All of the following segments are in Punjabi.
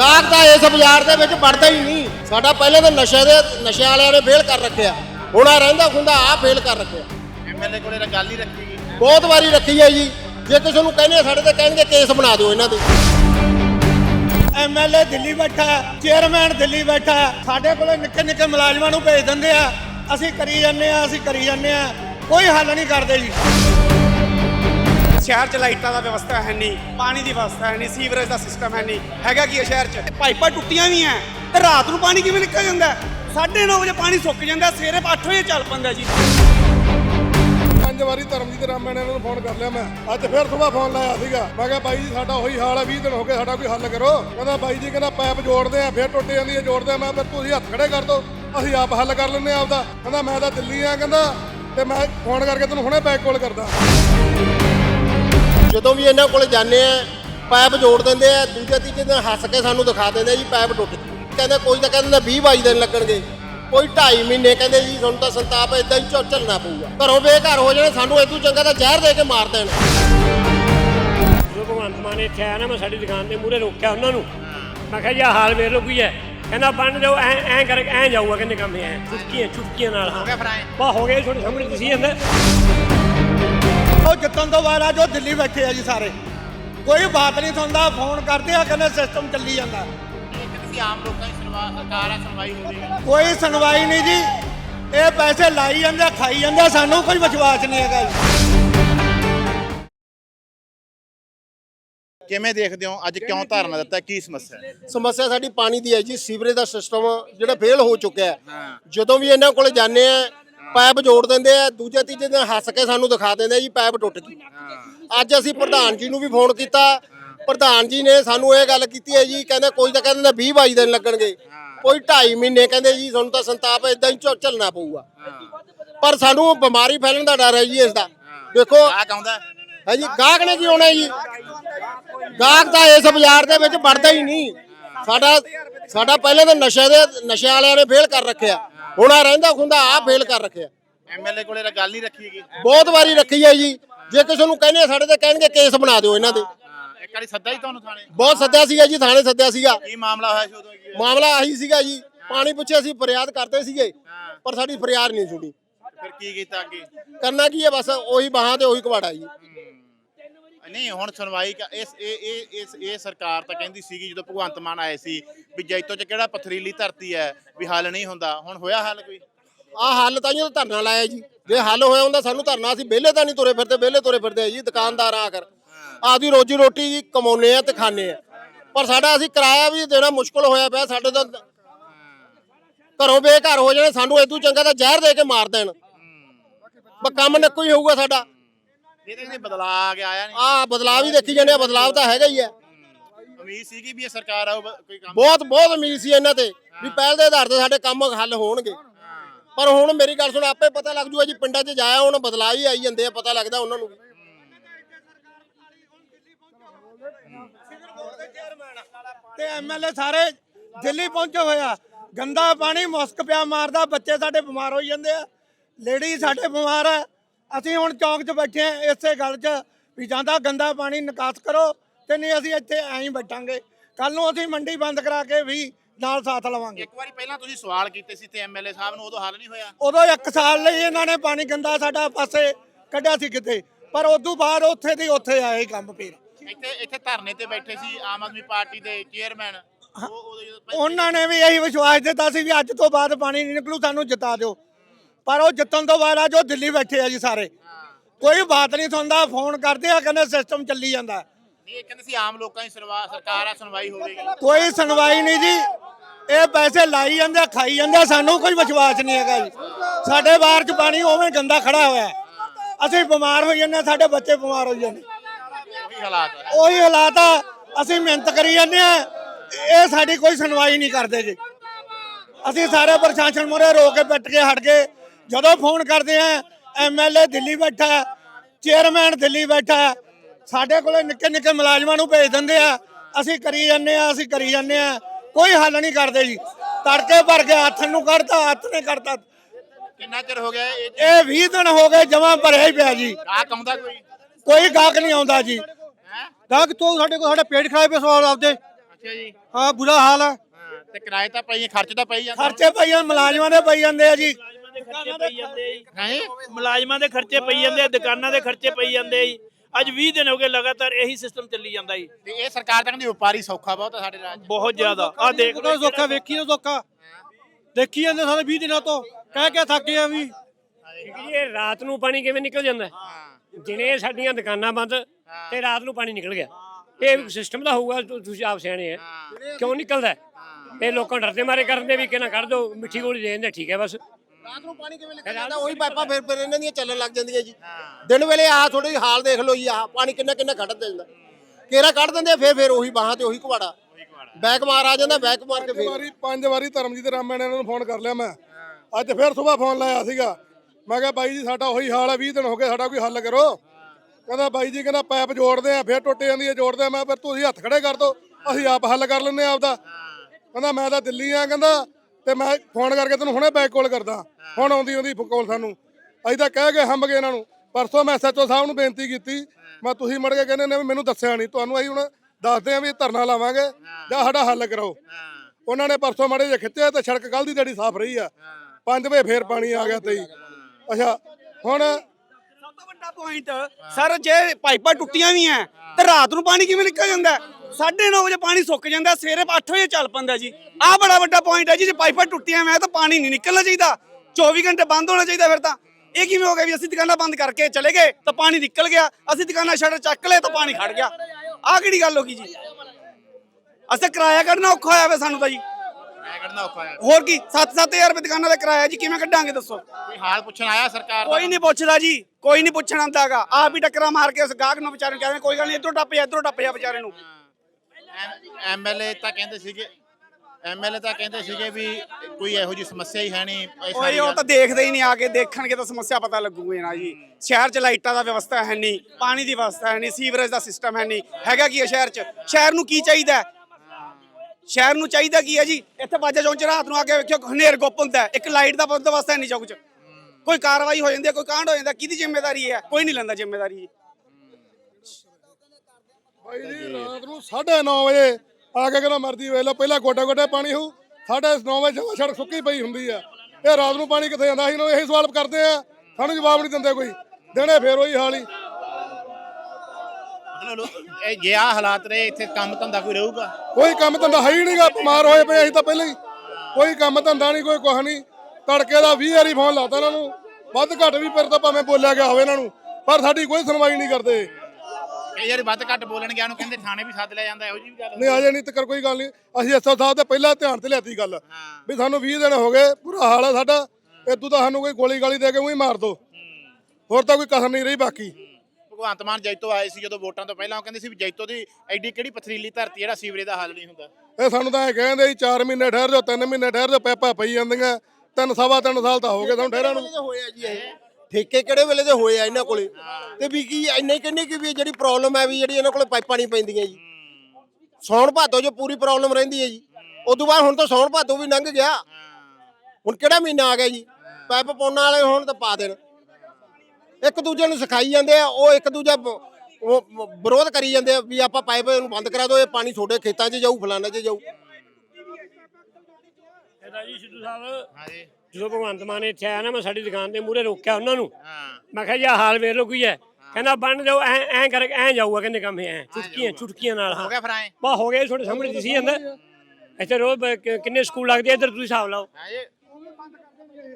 ਗਾਹਕ ਤਾਂ ਇਸ ਬਾਜ਼ਾਰ ਦੇ ਵਿੱਚ ਵੜਦਾ ਹੀ ਨਹੀਂ। ਸਾਡਾ ਪਹਿਲੇ ਤਾਂ ਨਸ਼ੇ ਦੇ ਨਸ਼ੇ ਵਾਲਿਆਂ ਨੇ ਫੇਲ ਕਰ ਰੱਖਿਆ। ਹੁਣ ਆ ਰਹਿੰਦਾ ਖੁੰਦਾ ਆ ਫੇਲ ਕਰ ਰੱਖਿਆ। ਐਮਐਲਏ ਕੋਲੇ ਤਾਂ ਗੱਲ ਹੀ ਰੱਖੀ ਗਈ। ਬਹੁਤ ਵਾਰੀ ਰੱਖੀ ਹੈ ਜੀ। ਜੇ ਕਿਸੇ ਨੂੰ ਕਹਿੰਦੇ ਸਾਡੇ ਤੇ ਕਹਿਣਗੇ ਕੇਸ ਬਣਾ ਦਿਓ ਇਹਨਾਂ ਦੇ। ਐਮਐਲਏ ਦਿੱਲੀ ਬੈਠਾ ਚੇਅਰਮੈਨ ਦਿੱਲੀ ਬੈਠਾ। ਸਾਡੇ ਕੋਲੇ ਨਿੱਕੇ ਨਿੱਕੇ ਮੁਲਾਜ਼ਮਾਂ ਨੂੰ ਭੇਜ ਦਿੰਦੇ ਆ। ਅਸੀਂ ਕਰੀ ਜਾਂਦੇ ਆ ਅਸੀਂ ਕਰੀ ਜਾਂਦੇ ਆ। ਕੋਈ ਹੱਲ ਨਹੀਂ ਕਰਦੇ ਜੀ। ਸ਼ਹਿਰ 'ਚ ਲਾਈਟਾਂ ਦਾ ਵਿਵਸਥਾ ਹੈ ਨਹੀਂ, ਪਾਣੀ ਦੀ ਵਿਵਸਥਾ ਹੈ ਨਹੀਂ, ਸੀਵਰੇਜ ਦਾ ਸਿਸਟਮ ਹੈ ਨਹੀਂ। ਹੈਗਾ ਕੀ ਹੈ ਸ਼ਹਿਰ 'ਚ? ਪਾਈਪਾਂ ਟੁੱਟੀਆਂ ਵੀ ਐ ਤੇ ਰਾਤ ਨੂੰ ਪਾਣੀ ਕਿਵੇਂ ਨਿਕਲ ਜਾਂਦਾ ਹੈ? ਸਾਢੇ 9 ਵਜੇ ਪਾਣੀ ਸੁੱਕ ਜਾਂਦਾ ਸਵੇਰੇ 8 ਵਜੇ ਚੱਲ ਪੈਂਦਾ ਜੀ। ਪੰਜ ਵਾਰੀ ਧਰਮਜੀਤ ਰਾਮਾ ਇਹਨਾਂ ਨੂੰ ਫੋਨ ਕਰ ਲਿਆ ਮੈਂ। ਅੱਜ ਫਿਰ ਸਵੇਰ ਫੋਨ ਲਾਇਆ ਸੀਗਾ। ਮੈਂ ਕਿਹਾ, ਬਾਈ ਜੀ, ਸਾਡਾ ਉਹੀ ਹਾਲ ਆ 20 ਦਿਨ ਹੋ ਗਏ ਸਾਡਾ ਕੋਈ ਹੱਲ ਕਰੋ। ਕਹਿੰਦਾ, ਬਾਈ ਜੀ, ਕਹਿੰਦਾ ਪਾਈਪ ਜੋੜਦੇ ਆ, ਫਿਰ ਟੁੱਟ ਜਾਂਦੀ ਹੈ, ਜੋੜਦੇ ਆ। ਮੈਂ ਫਿਰ ਤੁਸੀਂ ਹੱਥ ਖੜੇ ਕਰ ਦਿਓ ਅਸੀਂ ਆਪ ਹੱਲ ਕਰ ਲੈਂਦੇ ਆ ਆਪਦਾ। ਕਹਿੰਦਾ, ਮੈਂ ਤਾਂ ਦਿੱਲੀ ਆ, ਕਹਿੰਦਾ, ਤੇ ਮੈਂ ਫੋਨ ਕਰਕੇ ਤੈਨੂੰ ਹੁਣੇ ਬੈਕ ਕਾਲ ਕਰਦਾ। ਜਦੋਂ ਵੀ ਇਹਨਾਂ ਕੋਲੇ ਜਾਂਦੇ ਆ ਪਾਈਪ ਜੋੜ ਦਿੰਦੇ ਆ ਦੂਜੇ ਤੀਜੇ ਦਿਨ ਹੱਸ ਕੇ ਸਾਨੂੰ ਦਿਖਾ ਦਿੰਦੇ ਆ ਜੀ ਪਾਈਪ ਟੁੱਟ ਗਈ। ਕਹਿੰਦੇ ਕੋਈ ਤਾਂ ਕਹਿੰਦੇ 20 22 ਦਿਨ ਲੱਗਣਗੇ। ਕੋਈ 2.5 ਮਹੀਨੇ ਕਹਿੰਦੇ ਜੀ ਤੁਹਾਨੂੰ ਤਾਂ ਸੰਤਾਪ ਇਦਾਂ ਹੀ ਝੱਲਣਾ ਪਊਗਾ। ਘਰੋਂ ਬੇਘਰ ਹੋ ਜਾਣੇ ਸਾਨੂੰ ਇਦੋਂ ਚੰਗਾ ਤਾਂ ਜ਼ਹਿਰ ਦੇ ਕੇ ਮਾਰ ਦੇਣ। ਜੋ ਭਗਵੰਤ ਮਾਨ ਨੇ ਇੱਥੇ ਆਇਆ ਨਾ ਮੈਂ ਸਾਡੀ ਦੁਕਾਨ ਦੇ ਮੂਹਰੇ ਰੋਕਿਆ ਉਹਨਾਂ ਨੂੰ। ਮੈਂ ਕਿਹਾ ਜੀ ਆਹ ਹਾਲ ਵੇਖ ਲਓ ਕੀ ਹੈ। ਕਹਿੰਦਾ ਬੰਨ ਦਿਓ ਐ ਐ ਕਰ ਐ ਜਾਊਗਾ ਕਹਿੰਦੇ ਕੰਮ ਐ। ਚੁਟਕੀਆਂ ਚੁਟਕੀਆਂ ਨਾਲ ਹਾਂ। ਹੋ ਗਿਆ ਹੋ ਗਏ ਤੁਹਾਡੇ ਸਾਹਮਣੇ ਤੁਸੀਂ ਜਾਂਦਾ ਉਹ ਜਿੱਤਣ ਤੋਂ ਬਾਅਦ ਆ ਜੋ ਦਿੱਲੀ ਬੈਠੇ ਆ ਜੀ ਸਾਰੇ। ਕੋਈ ਬਾਤ ਨਹੀਂ ਸੁਣਦਾ ਫੋਨ ਕਰਦੇ ਆ ਕਹਿੰਦੇ ਸਿਸਟਮ ਚੱਲੀ ਜਾਂਦਾ। ਇਹ ਕਿਸੇ ਆਮ ਲੋਕਾਂ ਦੀ ਸੁਣਵਾ ਸਰਕਾਰ ਆ ਸੁਣਵਾਈ ਹੋ ਰਹੀ ਕੋਈ ਸੁਣਵਾਈ ਨਹੀਂ ਜੀ। ਇਹ ਪੈਸੇ ਲਾਈ ਜਾਂਦੇ ਖਾਈ ਜਾਂਦੇ ਸਾਨੂੰ ਕੋਈ ਵਿਸ਼ਵਾਸ ਨਹੀਂ ਹੈਗਾ ਜੀ। ਕਿਵੇਂ ਦੇਖਦੇ ਹੋ? ਅੱਜ ਕਿਉਂ ਧਰਨਾ ਦਿੱਤਾ? ਕੀ ਸਮੱਸਿਆ? ਹੈ ਸਮੱਸਿਆ ਸਾਡੀ ਪਾਣੀ ਦੀ ਹੈ ਜੀ ਸੀਵਰੇਜ ਦਾ ਸਿਸਟਮ ਜਿਹੜਾ ਫੇਲ ਹੋ ਚੁੱਕਿਆ ਹੈ। ਜਦੋਂ ਵੀ ਇਹਨਾਂ ਕੋਲੇ ਜਾਂਦੇ ਆ ਪਾਈਪ ਜੋੜ ਦਿੰਦੇ ਆ ਦੂਜੇ ਤੀਜੇ ਦਿਨ ਹੱਸ ਕੇ ਸਾਨੂੰ ਦਿਖਾ ਦਿੰਦੇ ਆ ਜੀ ਪਾਈਪ ਟੁੱਟ ਗਈ। ਅੱਜ ਅਸੀਂ ਪ੍ਰਧਾਨ ਜੀ ਨੂੰ ਵੀ ਫੋਨ ਕੀਤਾ। ਪ੍ਰਧਾਨ ਜੀ ਨੇ ਸਾਨੂੰ ਇਹ ਗੱਲ ਕੀਤੀ ਹੈ ਜੀ ਕਹਿੰਦੇ ਕੋਈ ਤਾਂ ਕਹਿੰਦੇ 20 22 ਦਿਨ ਲੱਗਣਗੇ। ਕੋਈ 2.5 ਮਹੀਨੇ ਕਹਿੰਦੇ ਜੀ ਤੁਹਾਨੂੰ ਤਾਂ ਸੰਤਾਪ ਇਦਾਂ ਹੀ ਝੱਲਣਾ ਪਊਗਾ। ਪਰ ਸਾਨੂੰ ਬਿਮਾਰੀ ਫੈਲਣ ਦਾ ਡਰ ਹੈ ਜੀ ਇਸ ਦਾ। ਦੇਖੋ ਆ ਕਾਉਂਦਾ ਹੈ। ਜੀ ਗਾਹਕ ਨੇ ਕੀ ਹੋਣਾ ਜੀ? ਗਾਹਕ ਤਾਂ ਇਸ ਬਾਜ਼ਾਰ ਦੇ ਵਿੱਚ ਵੜਦਾ ਹੀ ਨਹੀਂ। ਸਾਡਾ ਸਾਡਾ ਪਹਿਲੇ ਤਾਂ ਨਸ਼ੇ ਦੇ ਨਸ਼ੇ ਵਾਲਿਆਂ ਨੇ ਫੇਲ ਕਰ ਰੱਖਿਆ। ਹੁਣ ਆ ਰਹਿੰਦਾ ਖੁੰਦਾ ਆ ਫੇਲ ਕਰ ਰੱਖਿਆ। ਐਮਐਲਏ ਕੋਲੇ ਤਾਂ ਗੱਲ ਹੀ ਰੱਖੀ ਗਈ ਬਹੁਤ ਵਾਰੀ ਰੱਖੀ ਹੈ ਜੀ। ਜੇ ਕਿਸੇ ਨੂੰ ਕਹਿੰਦੇ ਆ, ਸਾਡੇ ਤੇ ਕਹਿਣਗੇ ਕੇਸ ਬਣਾ ਦਿਓ ਇਹਨਾਂ ਦੇ ਇੱਕ ਵਾਰੀ ਸੱਦਾ ਹੀ ਤੁਹਾਨੂੰ ਥਾਣੇ। ਬਹੁਤ ਸੱਦਿਆ ਸੀਗਾ ਜੀ ਥਾਣੇ ਸੱਦਿਆ ਸੀਗਾ। ਕੀ ਮਾਮਲਾ ਹੋਇਆ ਸੀ ਉਦੋਂ? ਮਾਮਲਾ ਆਹੀ ਸੀਗਾ ਜੀ। ਪਾਣੀ ਪੁੱਛੇ ਅਸੀਂ ਫਰਿਆਦ ਕਰਦੇ ਸੀਗੇ ਪਰ ਸਾਡੀ ਫਰਿਆਦ ਨਹੀਂ ਸੁਣੀ ਫਿਰ ਕੀ ਕੀਤਾ ਅੱਗੇ? ਕਰਨਾ ਕੀ ਹੈ ਬਸ ਉਹੀ ਬਾਹਾਂ ਤੇ ਉਹੀ ਕਵਾੜਾ ਜੀ। ਨਹੀਂ ਹੁਣ ਸੁਣਵਾਈ ਕ- ਇਸ ਇਹ ਇਹ ਇਸ ਇਹ ਸਰਕਾਰ ਤਾਂ ਕਹਿੰਦੀ ਸੀਗੀ ਜਦੋਂ ਭਗਵੰਤ ਮਾਨ ਆਏ ਸੀ ਵੀ ਜੈਤੋ ਚ ਕਿਹੜਾ ਪਥਰੀਲੀ ਧਰਤੀ ਹੈ ਵੀ ਹੱਲ ਨਹੀਂ ਹੁੰਦਾ ਹੁਣ ਹੋਇਆ ਹੱਲ ਕੋਈ? ਆ ਹੱਲ ਤਾਂ ਜੀ ਉਹ ਧਰਨਾ ਲਾਇਆ ਜੀ। ਜੇ ਹੱਲ ਹੋਇਆ ਹੁੰਦਾ ਸਾਨੂੰ ਧਰਨਾ ਅਸੀਂ ਵਿਹਲੇ ਤਾਂ ਨਹੀਂ ਤੁਰੇ ਫਿਰਦੇ ਵਿਹਲੇ ਤੁਰੇ ਫਿਰਦੇ ਆ ਜੀ ਦੁਕਾਨਦਾਰ ਆ ਕਰ। ਆਪਦੀ ਰੋਜੀ ਰੋਟੀ ਕਮਾਉਨੇ ਆ ਤੇ ਖਾਣੇ ਆ। ਪਰ ਸਾਡਾ ਅਸੀਂ ਕਿਰਾਇਆ ਵੀ ਦੇਣਾ ਮੁਸ਼ਕਲ ਹੋਇਆ ਪਿਆ ਸਾਡੇ ਤਾਂ ਘਰੋਂ ਬੇਘਰ ਹੋ ਜਾਣੇ ਸਾਨੂੰ ਇਦੋਂ ਚੰਗਾ ਤਾਂ ਜ਼ਹਿਰ ਦੇ ਕੇ ਮਾਰ ਦੇਣ। ਬਸ ਕੰਮ ਨਿੱਕੋ ਹੀ ਹੋਊਗਾ ਸਾਡਾ। ਇਹ ਤਾਂ ਕਹਿੰਦੇ ਬਦਲਾ ਆ ਗਿਆ ਆਇਆ ਨਹੀਂ। ਆ ਬਦਲਾਅ ਵੀ ਦੇਖੀ ਜਾਂਦੇ ਆ ਬਦਲਾਅ ਤਾਂ ਹੈਗਾ ਹੀ ਆ। ਉਮੀਦ ਸੀਗੀ ਵੀ ਇਹ ਸਰਕਾਰ ਬ- ਕੋਈ ਕੰਮ ਬਹੁਤ ਬਹੁਤ ਉਮੀਦ ਸੀ ਇਹਨਾਂ ਤੇ ਵੀ ਪਹਿਲ ਦੇ ਆਧਾਰ ਤੇ ਸਾਡੇ ਕੰਮ ਹੱਲ ਹੋਣਗੇ। ਪਰ ਹੁਣ ਮੇਰੀ ਗੱਲ ਸੁਣ ਆਪੇ ਪਤਾ ਲੱਗ ਜੂਗਾ ਜੀ ਪਿੰਡਾਂ 'ਚ ਜਾਇਆ ਹੁਣ ਬਦਲਾਅ ਹੀ ਆਈ ਜਾਂਦੇ ਆ ਪਤਾ ਲੱਗਦਾ ਉਹਨਾਂ ਨੂੰ ਵੀ। ਤੇ ਐਮਐਲਏ ਸਾਰੇ ਦਿੱਲੀ ਪਹੁੰਚੇ ਹੋਇਆ ਗੰਦਾ ਪਾਣੀ ਮੁਸਕ ਪਿਆ ਮਾਰਦਾ ਬੱਚੇ ਸਾਡੇ ਬਿਮਾਰ ਹੋਈ ਜਾਂਦੇ ਆ। ਲੇਡੀ ਸਾਡੇ ਬਿਮਾਰ ਆ। ਅਸੀਂ ਹੁਣ ਚੌਂਕ 'ਚ ਬੈਠੇ ਆ ਇਸੇ ਗੱਲ 'ਚ ਵੀ ਜਾਂਦਾ ਗੰਦਾ ਪਾਣੀ ਨਿਕਾਸ ਕਰੋ ਤੇ ਨਹੀਂ ਅਸੀਂ ਇੱਥੇ ਐਂ ਹੀ ਬੈਠਾਂਗੇ। ਕੱਲ ਨੂੰ ਅਸੀਂ ਮੰਡੀ ਬੰਦ ਕਰਾ ਕੇ ਵੀ ਨਾਲ ਸਾਥ ਲਵਾਂਗੇ। ਇੱਕ ਵਾਰੀ ਪਹਿਲਾਂ ਤੁਸੀਂ ਸਵਾਲ ਕੀਤੇ ਸੀ ਤੇ ਐਮਐਲਏ ਸਾਹਿਬ ਨੂੰ ਉਦੋਂ ਹੱਲ ਨਹੀਂ ਹੋਇਆ? ਉਦੋਂ ਇੱਕ ਸਾਲ ਲਈ ਇਹਨਾਂ ਨੇ ਪਾਣੀ ਗੰਦਾ ਸਾਡਾ ਪਾਸੇ ਕੱਢਿਆ ਸੀ ਕਿਤੇ ਪਰ ਉਦੋਂ ਬਾਅਦ ਉੱਥੇ ਦੀ ਉੱਥੇ ਆਏ ਕੰਮ ਫੇਰ। ਇੱਥੇ ਇੱਥੇ ਧਰਨੇ ਤੇ ਬੈਠੇ ਸੀ ਆਮ ਆਦਮੀ ਪਾਰਟੀ ਦੇ ਚੇਅਰਮੈਨ। ਉਹਨਾਂ ਨੇ ਵੀ ਇਹੀ ਵਿਸ਼ਵਾਸ ਦਿੱਤਾ ਸੀ ਵੀ ਅੱਜ ਤੋਂ ਬਾਅਦ ਪਾਣੀ ਨਹੀਂ ਨਿਕਲੂ ਸਾਨੂੰ ਜਿਤਾ ਦਿਓ। ਪਰ ਉਹ ਜਿੱਤਣ ਤੋਂ ਬਾਅਦ ਅੱਜ ਉਹ ਦਿੱਲੀ ਬੈਠੇ ਆ ਜੀ ਸਾਰੇ। ਕੋਈ ਬਾਤ ਨਹੀਂ ਸੁਣਦਾ ਫੋਨ ਕਰਦੇ ਆ ਕਹਿੰਦੇ ਸਿਸਟਮ ਚੱਲੀ ਜਾਂਦਾ। ਨਹੀਂ ਇਹ ਕਹਿੰਦੇ ਸੀ ਆਮ ਲੋਕਾਂ ਦੀ ਸੁਣਵਾ ਸਰਕਾਰ ਆ ਸੁਣਵਾਈ ਹੋਵੇਗੀ। ਕੋਈ ਸੁਣਵਾਈ ਨਹੀਂ ਜੀ। ਇਹ ਪੈਸੇ ਲਾਈ ਜਾਂਦੇ ਆ, ਖਾਈ ਜਾਂਦੇ ਆ, ਸਾਨੂੰ ਕੋਈ ਵਿਸ਼ਵਾਸ ਨਹੀਂ ਹੈਗਾ ਜੀ। ਸਾਡੇ ਬਾਹਰ ਚ ਪਾਣੀ ਉਵੇਂ ਗੰਦਾ ਖੜਾ ਹੋਇਆ। ਹੈ। ਅਸੀਂ ਬਿਮਾਰ ਹੋ ਜਾਂਦੇ ਹਾਂ, ਸਾਡੇ ਬੱਚੇ ਬਿਮਾਰ ਹੋ ਜਾਂਦੇ ਉਹੀ ਹਾਲਾਤ ਹੈ ਉਹੀ ਹਾਲਾਤ ਆ ਅਸੀਂ ਮਿਹਨਤ ਕਰੀ ਜਾਂਦੇ ਆ। ਇਹ ਸਾਡੀ ਕੋਈ ਸੁਣਵਾਈ ਨਹੀਂ ਕਰਦੇ ਜੀ। ਅਸੀਂ ਸਾਰੇ ਪ੍ਰਸ਼ਾਸਨ ਮੋਰੇ ਰੋ ਕੇ ਪਿੱਟ ਕੇ ਹਟ ਗਏ। ਜਦੋਂ ਫੋਨ ਕਰਦੇ ਆ ਐਮਐਲਏ ਦਿੱਲੀ ਬੈਠਾ ਹੈ, ਚੇਅਰਮੈਨ ਦਿੱਲੀ ਬੈਠਾ ਹੈ, ਸਾਡੇ ਕੋਲੇ ਨਿੱਕੇ ਨਿੱਕੇ ਮੁਲਾਜ਼ਮਾਂ ਨੂੰ ਭੇਜ ਦਿੰਦੇ ਆ ਅਸੀਂ ਕਰੀ ਜਾਂਦੇ ਆ ਅਸੀਂ ਕਰੀ ਜਾਂਦੇ ਆ ਕੋਈ ਹੱਲ ਨਹੀਂ ਕਰਦੇ ਜੀ। ਤੜਕੇ ਭਰ ਕੇ ਹੱਥ ਨੂੰ ਕੱਢਤਾ ਹੱਥ ਨੇ ਕੱਢਤਾ। ਕਿੰਨਾ ਚਿਰ ਹੋ ਗਿਆ ਇਹ? ਇਹ 20 ਦਿਨ ਹੋ ਗਏ ਜਮਾ ਭਰਿਆ ਹੀ ਪਿਆ ਜੀ। ਗਾਹਕ ਆਉਂਦਾ ਕੋਈ? ਕੋਈ ਗਾਹਕ ਨਹੀਂ ਆਉਂਦਾ ਜੀ। ਹੈ? ਗਾਹਕ ਤੋਂ ਸਾਡੇ ਕੋਲ ਸਾਡਾ ਪੇਟ ਖਰਾਬ ਪਿਆ ਸਵਾਲ ਆਪਦੇ। ਅੱਛਾ ਜੀ। ਹਾਂ ਬੁਰਾ ਹਾਲ ਹੈ। ਹਾਂ ਤੇ ਕਿਰਾਏ ਤਾਂ ਪਈ ਖਰਚ ਤਾਂ ਪਈ ਜਾਂਦਾ। ਖਰਚੇ ਪਈ ਜਾਂਦੇ ਮੁਲਾਜ਼ਮਾਂ ਦੇ ਪਈ ਜਾਂਦੇ ਆ ਜੀ। ਖਰਚੇ ਪਈ ਜਾਂਦੇ ਆ ਜੀ। ਹੈ? ਮੁਲਾਜ਼ਮਾਂ ਦੇ ਖਰਚੇ ਪਈ ਜਾਂਦੇ ਆ ਦੁਕਾਨਾਂ ਦੇ ਖਰਚੇ ਪਈ ਜਾਂਦੇ ਆ ਜੀ। ਅੱਜ 20 ਦਿਨ ਹੋ ਗਏ ਲਗਾਤਾਰ ਇਹੀ ਸਿਸਟਮ ਚੱਲੀ ਜਾਂਦਾ ਜੀ। ਤੇ ਇਹ ਸਰਕਾਰ ਤਾਂ ਕਹਿੰਦੀ ਵਪਾਰੀ ਸੌਖਾ ਬਹੁਤ ਆ ਸਾਡੇ ਰਾਜ 'ਚ। ਬਹੁਤ ਜ਼ਿਆਦਾ। ਆ ਦੇਖ ਲਓ ਧੋਖਾ ਵੇਖੀ ਨਾ ਧੋਖਾ ਦੇਖੀ ਜਾਂਦੇ ਸਾਰੇ 20 ਦਿਨਾਂ ਤੋਂ। ਕਹਿ ਕੇ ਥੱਕ ਗਏ ਆ ਵੀ ਕਿਉਂਕਿ ਇਹ ਰਾਤ ਨੂੰ ਪਾਣੀ ਕਿਵੇਂ ਨਿਕਲ ਜਾਂਦਾ? ਹੈ? ਦਿਨੇ ਸਾਡੀਆਂ ਦੁਕਾਨਾਂ ਬੰਦ ਤੇ ਰਾਤ ਨੂੰ ਪਾਣੀ ਨਿਕਲ ਗਿਆ। ਇਹ ਸਿਸਟਮ ਦਾ ਹੋਊਗਾ ਤੁ- ਤੁਸੀਂ ਆਪ ਸਿਆਣੇ ਆ। ਕਿਉਂ ਨਿਕਲਦਾ? ਹੈ? ਇਹ ਲੋਕਾਂ ਡਰਦੇ ਮਾਰੇ ਕਰਦੇ ਵੀ ਕਿਹਨਾਂ ਕੱਢ ਦੋ ਮਿੱਠੀ ਗੋਲੀ ਦੇ ਦਿੰਦੇ ਠੀਕ ਹੈ ਬਸ। ਰਾਤ ਨੂੰ ਪਾਣੀ ਕਿਵੇਂ ਨਿਕਲ ਜਾਂਦਾ? ਉਹੀ ਪਾਈਪਾਂ ਫਿਰ ਫਿਰ ਇਹਨਾਂ ਦੀਆਂ ਚੱਲਣ ਲੱਗ ਜਾਂਦੀਆਂ ਜੀ। ਦਿਨ ਵੇਲੇ ਆਹ ਥੋੜੀ ਹਾਲ ਦੇਖ ਲਓ ਜੀ ਆਹ ਪਾਣੀ ਕਿੰਨਾ ਕਿੰਨਾ ਕੱਢ ਦਿੰਦਾ। ਕੇਰਾ ਕੱਢ ਦਿੰਦੇ ਆ, ਫਿਰ ਫਿਰ ਉਹੀ ਬਾਹਾਂ ਤੇ ਉਹੀ ਕੁਵਾੜਾ ਬੈਕ ਮਾਰ ਆ ਜਾਂਦਾ ਬੈਕ ਮਾਰ ਕੇ ਪੰਜ ਫਿਰ ਵਾਰੀ ਪੰਜ ਵਾਰੀ ਧਰਮਜੀਤ ਰਾਮੈਣ ਇਹਨਾਂ ਨੂੰ ਫੋਨ ਕਰ ਲਿਆ ਮੈਂ। ਅੱਜ ਫਿਰ ਸਵੇਰ ਫੋਨ ਲਾਇਆ ਸੀਗਾ। ਮੈਂ ਕਿਹਾ ਬਾਈ ਜੀ ਸਾਡਾ ਉਹੀ ਹਾਲ ਹੈ 20 ਦਿਨ ਹੋ ਗਏ ਸਾਡਾ ਕੋਈ ਹੱਲ ਕਰੋ। ਕਹਿੰਦਾ ਬਾਈ ਜੀ ਕਹਿੰਦਾ ਪੈਪ ਜੋੜਦੇ ਆ ਫਿਰ ਟੁੱਟ ਜਾਂਦੀ ਹੈ ਜੋੜਦੇ ਆ। ਮੈਂ ਫਿਰ ਤੁਸੀਂ ਹੱਥ ਖੜੇ ਕਰ ਦੋ ਅਸੀਂ ਆਪ ਹੱਲ ਕਰ ਲੈਂਦੇ ਆ ਆਪਦਾ। ਕਹਿੰਦਾ ਮੈਂ ਤਾਂ ਦਿੱਲੀ ਆ ਕਹਿੰਦਾ ਤੇ ਮੈਂ ਫੋਨ ਕਰਕੇ ਤੈਨੂੰ ਹੁਣੇ ਬੈਕ ਕਾਲ ਕਰਦਾ। ਹੁਣ ਆਉਂਦੀ ਆਉਂਦੀ ਕਾਲ ਸਾਨੂੰ। ਅਸੀਂ ਤਾਂ ਕਹਿ ਕੇ ਹੰਬ ਗਏ ਇਹਨਾਂ ਨੂੰ। ਪਰਸੋਂ ਮੈਂ ਐਸਐਚਓ ਸਾਹਿਬ ਨੂੰ ਬੇਨਤੀ ਕੀਤੀ। ਮੈਂ ਤੁਸੀਂ ਮੜ ਕੇ ਕਹਿੰਦੇ ਨੇ ਵੀ ਮੈਨੂੰ ਦੱਸਿਆ ਨਹੀਂ ਤੁਹਾਨੂੰ ਅਸੀਂ ਹੁਣ ਦੱਸਦੇ ਆ ਵੀ ਧਰਨਾ ਲਾਵਾਂਗੇ ਜਾਂ ਸਾਡਾ ਹੱਲ ਕਰਾਓ ਉਹਨਾਂ ਨੇ ਪਰਸੋਂ ਮੜੇ ਜੇ ਖਿੱਚਿਆ ਤੇ ਸੜਕ ਕੱਲ ਦੀ ਜਿਹੜੀ ਸਾਫ਼ ਰਹੀ ਆ। 5 ਵਜੇ ਫੇਰ ਪਾਣੀ ਆ ਗਿਆ ਤੇ। ਅੱਛਾ ਹੁਣ ਤੋਂ ਵੱਡਾ ਪੁਆਇੰਟ ਸਰ ਜੇ ਪਾਈਪਾਂ ਟੁੱਟੀਆਂ ਵੀ ਐ ਤੇ ਰਾਤ ਨੂੰ ਪਾਣੀ ਕਿਵੇਂ ਨਿਕਲ ਜਾਂਦਾ? 9:30 ਵਜੇ ਪਾਣੀ ਸੁੱਕ ਜਾਂਦਾ ਸਵੇਰੇ 8 ਵਜੇ ਚੱਲ ਪੈਂਦਾ ਜੀ। ਆਹ ਬੜਾ ਵੱਡਾ ਪੁਆਇੰਟ ਹੈ ਜੀ ਜੇ ਪਾਈਪਾਂ ਟੁੱਟੀਆਂ ਮੈਂ ਤਾਂ ਪਾਣੀ ਨਹੀਂ ਨਿਕਲਣਾ ਚਾਹੀਦਾ। 24 ਘੰਟੇ ਬੰਦ ਹੋਣਾ ਚਾਹੀਦਾ ਫਿਰ ਤਾਂ। ਇਹ ਕਿਵੇਂ ਹੋ ਗਿਆ ਵੀ ਅਸੀਂ ਦੁਕਾਨਾਂ ਬੰਦ ਕਰਕੇ ਚਲੇ ਗਏ ਤਾਂ ਪਾਣੀ ਨਿਕਲ ਗਿਆ। ਅਸੀਂ ਦੁਕਾਨਾਂ ਸ਼ਟਰ ਚੱਕ ਲਏ ਤਾਂ ਪਾਣੀ ਖੜ ਗਿਆ। ਆਹ ਕਿਹੜੀ ਗੱਲ ਹੋ ਗਈ ਜੀ? ਅਸੀਂ ਕਿਰਾਇਆ ਕੱਢਣਾ ਔਖਾ ਹੋਇਆ ਵੇ ਸਾਨੂੰ ਤਾਂ ਜੀ। ਮੈਂ ਕੱਢਣਾ ਔਖਾ ਹੈ ਹੋਰ ਕੀ 7-7000 ਰੁਪਏ ਦੁਕਾਨਾਂ ਦਾ ਕਿਰਾਇਆ ਜੀ ਕਿਵੇਂ ਕੱਢਾਂਗੇ ਦੱਸੋ? ਕੋਈ ਹਾਲ ਪੁੱਛਣ ਆਇਆ ਸਰਕਾਰ ਦਾ? ਕੋਈ ਨਹੀਂ ਪੁੱਛਦਾ ਜੀ ਕੋਈ ਨਹੀਂ ਪੁੱਛਣ ਆਂਦਾਗਾ ਆਪ ਹੀ ਟੱਕਰਾਂ ਮਾਰ ਕੇ ਉਸ ਗਾਹਕ ਨੂੰ ਵਿਚਾਰੇ ਨੂੰ ਕਹਿੰਦੇ ਕੋਈ ਗੱਲ ਨਹੀਂ ਇਧਰੋਂ ਟੱਪ ਜਾ ਇਧਰੋਂ ਟੱਪ ਜਾ ਵਿਚਾਰੇ ਨੂੰ। ਐਮਐਲਏ ਤਾਂ ਕਹਿੰਦੇ ਸੀਗੇ ਐਮਐਲਏ ਤਾਂ ਕਹਿੰਦੇ ਸੀਗੇ ਵੀ ਕੋਈ ਇਹੋ ਜੀ ਸਮੱਸਿਆ ਹੀ ਹੈ ਨਹੀਂ ਇਹ ਓਏ ਸਾਰੀ ਉਹ ਗੱਲ- ਤਾਂ ਦੇਖਦੇ ਹੀ ਨਹੀਂ ਆ ਕੇ ਦੇਖਣਗੇ ਤਾਂ ਸਮੱਸਿਆ ਪਤਾ ਲੱਗੂਗੀ ਨਾ ਜੀ। ਸ਼ਹਿਰ 'ਚ ਲਾਈਟਾਂ ਦਾ ਵਿਵਸਥਾ ਹੈ ਨਹੀਂ ਪਾਣੀ ਦੀ ਵਿਵਸਥਾ ਹੈ ਨਹੀਂ ਸੀਵਰੇਜ ਦਾ ਸਿਸਟਮ ਹੈ ਨਹੀਂ। ਹੈਗਾ ਕੀ ਹੈ ਸ਼ਹਿਰ 'ਚ? ਸ਼ਹਿਰ ਨੂੰ ਕੀ ਚਾਹੀਦਾ ਹੈ? ਸ਼ਹਿਰ ਨੂੰ ਚਾਹੀਦਾ ਕੀ ਹੈ ਜੀ? ਇੱਥੇ ਬਾਜਾ ਚੌਂਕ ਰਾਤ ਨੂੰ ਆ ਕੇ ਵੇਖਿਓ, ਹਨੇਰ ਗੁੱਪ ਹੁੰਦਾ ਇੱਕ ਲਾਈਟ ਦਾ ਬੰਦੋਬਸਤ ਹੈ ਨਹੀਂ ਚੌਕ 'ਚ। ਕੋਈ ਕਾਰਵਾਈ ਹੋ ਜਾਂਦੀ ਹੈ, ਕੋਈ ਕਾਂਡ ਹੋ ਜਾਂਦਾ, ਕਿਹਦੀ ਜ਼ਿੰਮੇਵਾਰੀ ਹੈ? ਕੋਈ ਨਹੀਂ ਲੈਂਦਾ ਜ਼ਿੰਮੇਵਾਰੀ ਬਾਈ ਜੀ, ਰਾਤ ਨੂੰ 9:30 ਵਜੇ ਆ ਕੇ ਕਹਿੰਦਾ ਮਰਦੀ ਵੇਖ ਲਓ, ਪਹਿਲਾਂ ਗੋਡੇ ਗੋਡੇ ਪਾਣੀ ਹੋਊ 9:30 ਵਜੇ ਜਮਾਂ ਸੜਕ ਸੁੱਕੀ ਪਈ ਹੁੰਦੀ ਆ ਇਹ ਰਾਤ ਨੂੰ ਪਾਣੀ ਕਿੱਥੇ ਜਾਂਦਾ ਅਸੀਂ ਇਹਨਾਂ ਨੂੰ ਇਹੀ ਸਵਾਲ ਕਰਦੇ ਆ, ਸਾਨੂੰ ਜਵਾਬ ਨਹੀਂ ਦਿੰਦੇ ਕੋਈ। ਦਿਨੇ ਫੇਰ ਉਹੀ ਹਾਲੀ ਹੀ ਮਤਲਬ ਲੋ- ਇਹ ਜੇ ਆ ਹਾਲਾਤ ਰਹੇ ਇੱਥੇ ਕੰਮ ਧੰਦਾ ਕੋਈ ਰਹੂਗਾ? ਕੋਈ ਕੰਮ ਧੰਦਾ ਹੈ ਹੀ ਨਹੀਂਗਾ ਬਿਮਾਰ ਹੋਏ ਪਏ ਅਸੀਂ ਤਾਂ ਪਹਿਲਾਂ ਹੀ। ਕੋਈ ਕੰਮ ਧੰਦਾ ਨਹੀਂ ਕੋਈ ਕੁਛ ਨਹੀਂ। ਤੜਕੇ ਦਾ 20 ਵਾਰੀ ਫੋਨ ਲਾਤਾ ਇਹਨਾਂ ਨੂੰ। ਵੱਧ ਘੱਟ ਵੀ ਫਿਰ ਤਾਂ ਭਾਵੇਂ ਬੋਲਿਆ ਗਿਆ ਹੋਵੇ ਇਹਨਾਂ ਨੂੰ ਪਰ ਸਾਡੀ ਕੋਈ ਸੁਣਵਾਈ ਨਹੀਂ ਕਰਦੇ। ਕਈ ਵਾਰੀ ਵੱਧ ਘੱਟ ਬੋਲਣ ਗਿਆ ਨੂੰ ਕਹਿੰਦੇ ਥਾਣੇ ਵੀ ਸੱਦ ਲਿਆ ਜਾਂਦਾ ਇਹੋ ਜੀ ਵੀ ਗੱਲ। ਨਹੀਂ ਅਜੇ ਨਹੀਂ ਤੱਕ ਕੋਈ ਗੱਲ ਨਹੀਂ। ਅਸੀਂ ਐਸਓ ਸਾਹਿਬ ਦੇ ਪਹਿਲਾਂ ਧਿਆਨ ਤੇ ਲਿਆਤੀ ਗੱਲ ਵੀ ਸਾਨੂੰ 20 ਦਿਨ ਹੋ ਗਏ ਬੁਰਾ ਹਾਲ ਹੈ ਸਾਡਾ। ਇਦੋਂ ਤਾਂ ਸਾਨੂੰ ਕੋਈ ਗੋਲੀ ਗਾਲੀ ਦੇ ਕੇ ਉਹੀ ਮਾਰ ਦੋ। ਹੋਰ ਤਾਂ ਕੋਈ ਕਸਰ ਨਹੀਂ ਰਹੀ ਬਾਕੀ। ਭਗਵੰਤ ਮਾਨ ਜੈਤੋ ਆਏ ਸੀ ਜਦੋਂ ਵੋਟਾਂ ਤੋਂ ਪਹਿਲਾਂ ਉਹ ਕਹਿੰਦੇ ਸੀ ਵੀ ਜੈਤੋ ਦੀ ਐਡੀ ਕਿਹੜੀ ਪਥਰੀਲੀ ਧਰਤੀ ਜਿਹੜਾ ਸੀਵਰੇਜ ਦਾ ਹੱਲ ਨਹੀਂ ਹੁੰਦਾ। ਇਹ ਸਾਨੂੰ ਤਾਂ ਇਹ ਕਹਿੰਦੇ ਜੀ 4 ਮਹੀਨੇ ਠਹਿਰ ਜਾਓ 3 ਮਹੀਨੇ ਠਹਿਰ ਜਾਓ ਪੈਪਾ ਪਈ ਜਾਂਦੀਆਂ। ਤਿੰਨ ਸਵਾ ਤਿੰਨ ਸਾਲ ਤਾਂ ਹੋ ਗਏ ਸਾਨੂੰ ਠਹਿਰਾਂ ਨੂੰ। ਕਿਹੜੇ ਹੋਏ ਆ ਜੀ ਇਹ? ਠੇਕੇ ਕਿਹੜੇ ਵੇਲੇ ਦੇ ਹੋਏ ਆ ਇਹਨਾਂ ਕੋਲੇ? ਤੇ ਵੀ ਕੀ ਇੰਨੇ ਕਿੰਨੇ ਕੀ ਵੀ ਜਿਹੜੀ ਪ੍ਰੋਬਲਮ ਹੈ ਵੀ ਜਿਹੜੀ ਇਹਨਾਂ ਕੋਲੇ ਪਾਈਪਾਂ ਨਹੀਂ ਪੈਂਦੀਆਂ ਜੀ? ਸੌਣ ਭਾਦੋ 'ਚ ਪੂਰੀ ਪ੍ਰੋਬਲਮ ਰਹਿੰਦੀ ਹੈ ਜੀ। ਉਦੋਂ ਬਾਅਦ ਹੁਣ ਤਾਂ ਸੌਣ ਭਾਦੋ ਵੀ ਲੰਘ ਗਿਆ। ਹੁਣ ਕਿਹੜਾ ਮਹੀਨਾ ਆ ਗਿਆ ਜੀ? ਪਾਈਪ ਪਾਉਣ ਵਾਲੇ ਹੁਣ ਤਾਂ ਪਾ ਦੇਣ। ਇੱਕ ਦੂਜੇ ਨੂੰ ਸਿਖਾਈ ਜਾਂਦੇ ਆ ਉਹ ਇੱਕ ਦੂਜਾ ਉਹ ਵਿਰੋਧ ਕਰੀ ਜਾਂਦੇ ਆ ਵੀ ਆਪਾਂ ਪਾਈਪ ਨੂੰ ਬੰਦ ਕਰਾ ਦਿਓ ਇਹ ਪਾਣੀ ਤੁਹਾਡੇ ਖੇਤਾਂ 'ਚ ਜਾਊ ਫਲਾਣਾ 'ਚ ਜਾਊ। ਇਹਦਾ ਜੀ ਸਿੱਧੂ ਸਾਹਿਬ ਹਾਂਜੀ। ਜਦੋਂ ਭਗਵੰਤ ਮਾਨ ਇੱਥੇ ਆਇਆ ਨਾ ਮੈਂ ਸਾਡੀ ਦੁਕਾਨ ਦੇ ਮੂਹਰੇ ਰੋਕਿਆ ਉਹਨਾਂ ਨੂੰ। ਹਾਂ। ਮੈਂ ਕਿਹਾ ਜੀ ਆਹ ਹਾਲ ਵੇਖ ਲਓ ਕੀ ਹੈ। ਕਹਿੰਦਾ ਬੰਨ ਦਿਓ ਐ ਐ ਕਰਕੇ ਐ ਜਾਊਗਾ ਕਹਿੰਦੇ ਕੰਮ ਐ। ਚੁਟਕੀਆਂ ਚੁਟਕੀਆਂ ਨਾਲ ਹੋ। ਗਿਆ ਫਿਰ ਆਏ ਬਾ ਹੋ ਗਿਆ ਤੁਹਾਡੇ ਸਾਹਮਣੇ ਦਿਸੀ ਜਾਂਦਾ। ਇੱਥੇ ਰੋਜ਼ ਕਿੰਨੇ ਸਕੂਲ ਲੱਗਦੇ ਆ ਇੱਧਰ ਤੁਸੀਂ ਹਿਸਾਬ ਲਾਓ। ਹਾਂਜੀ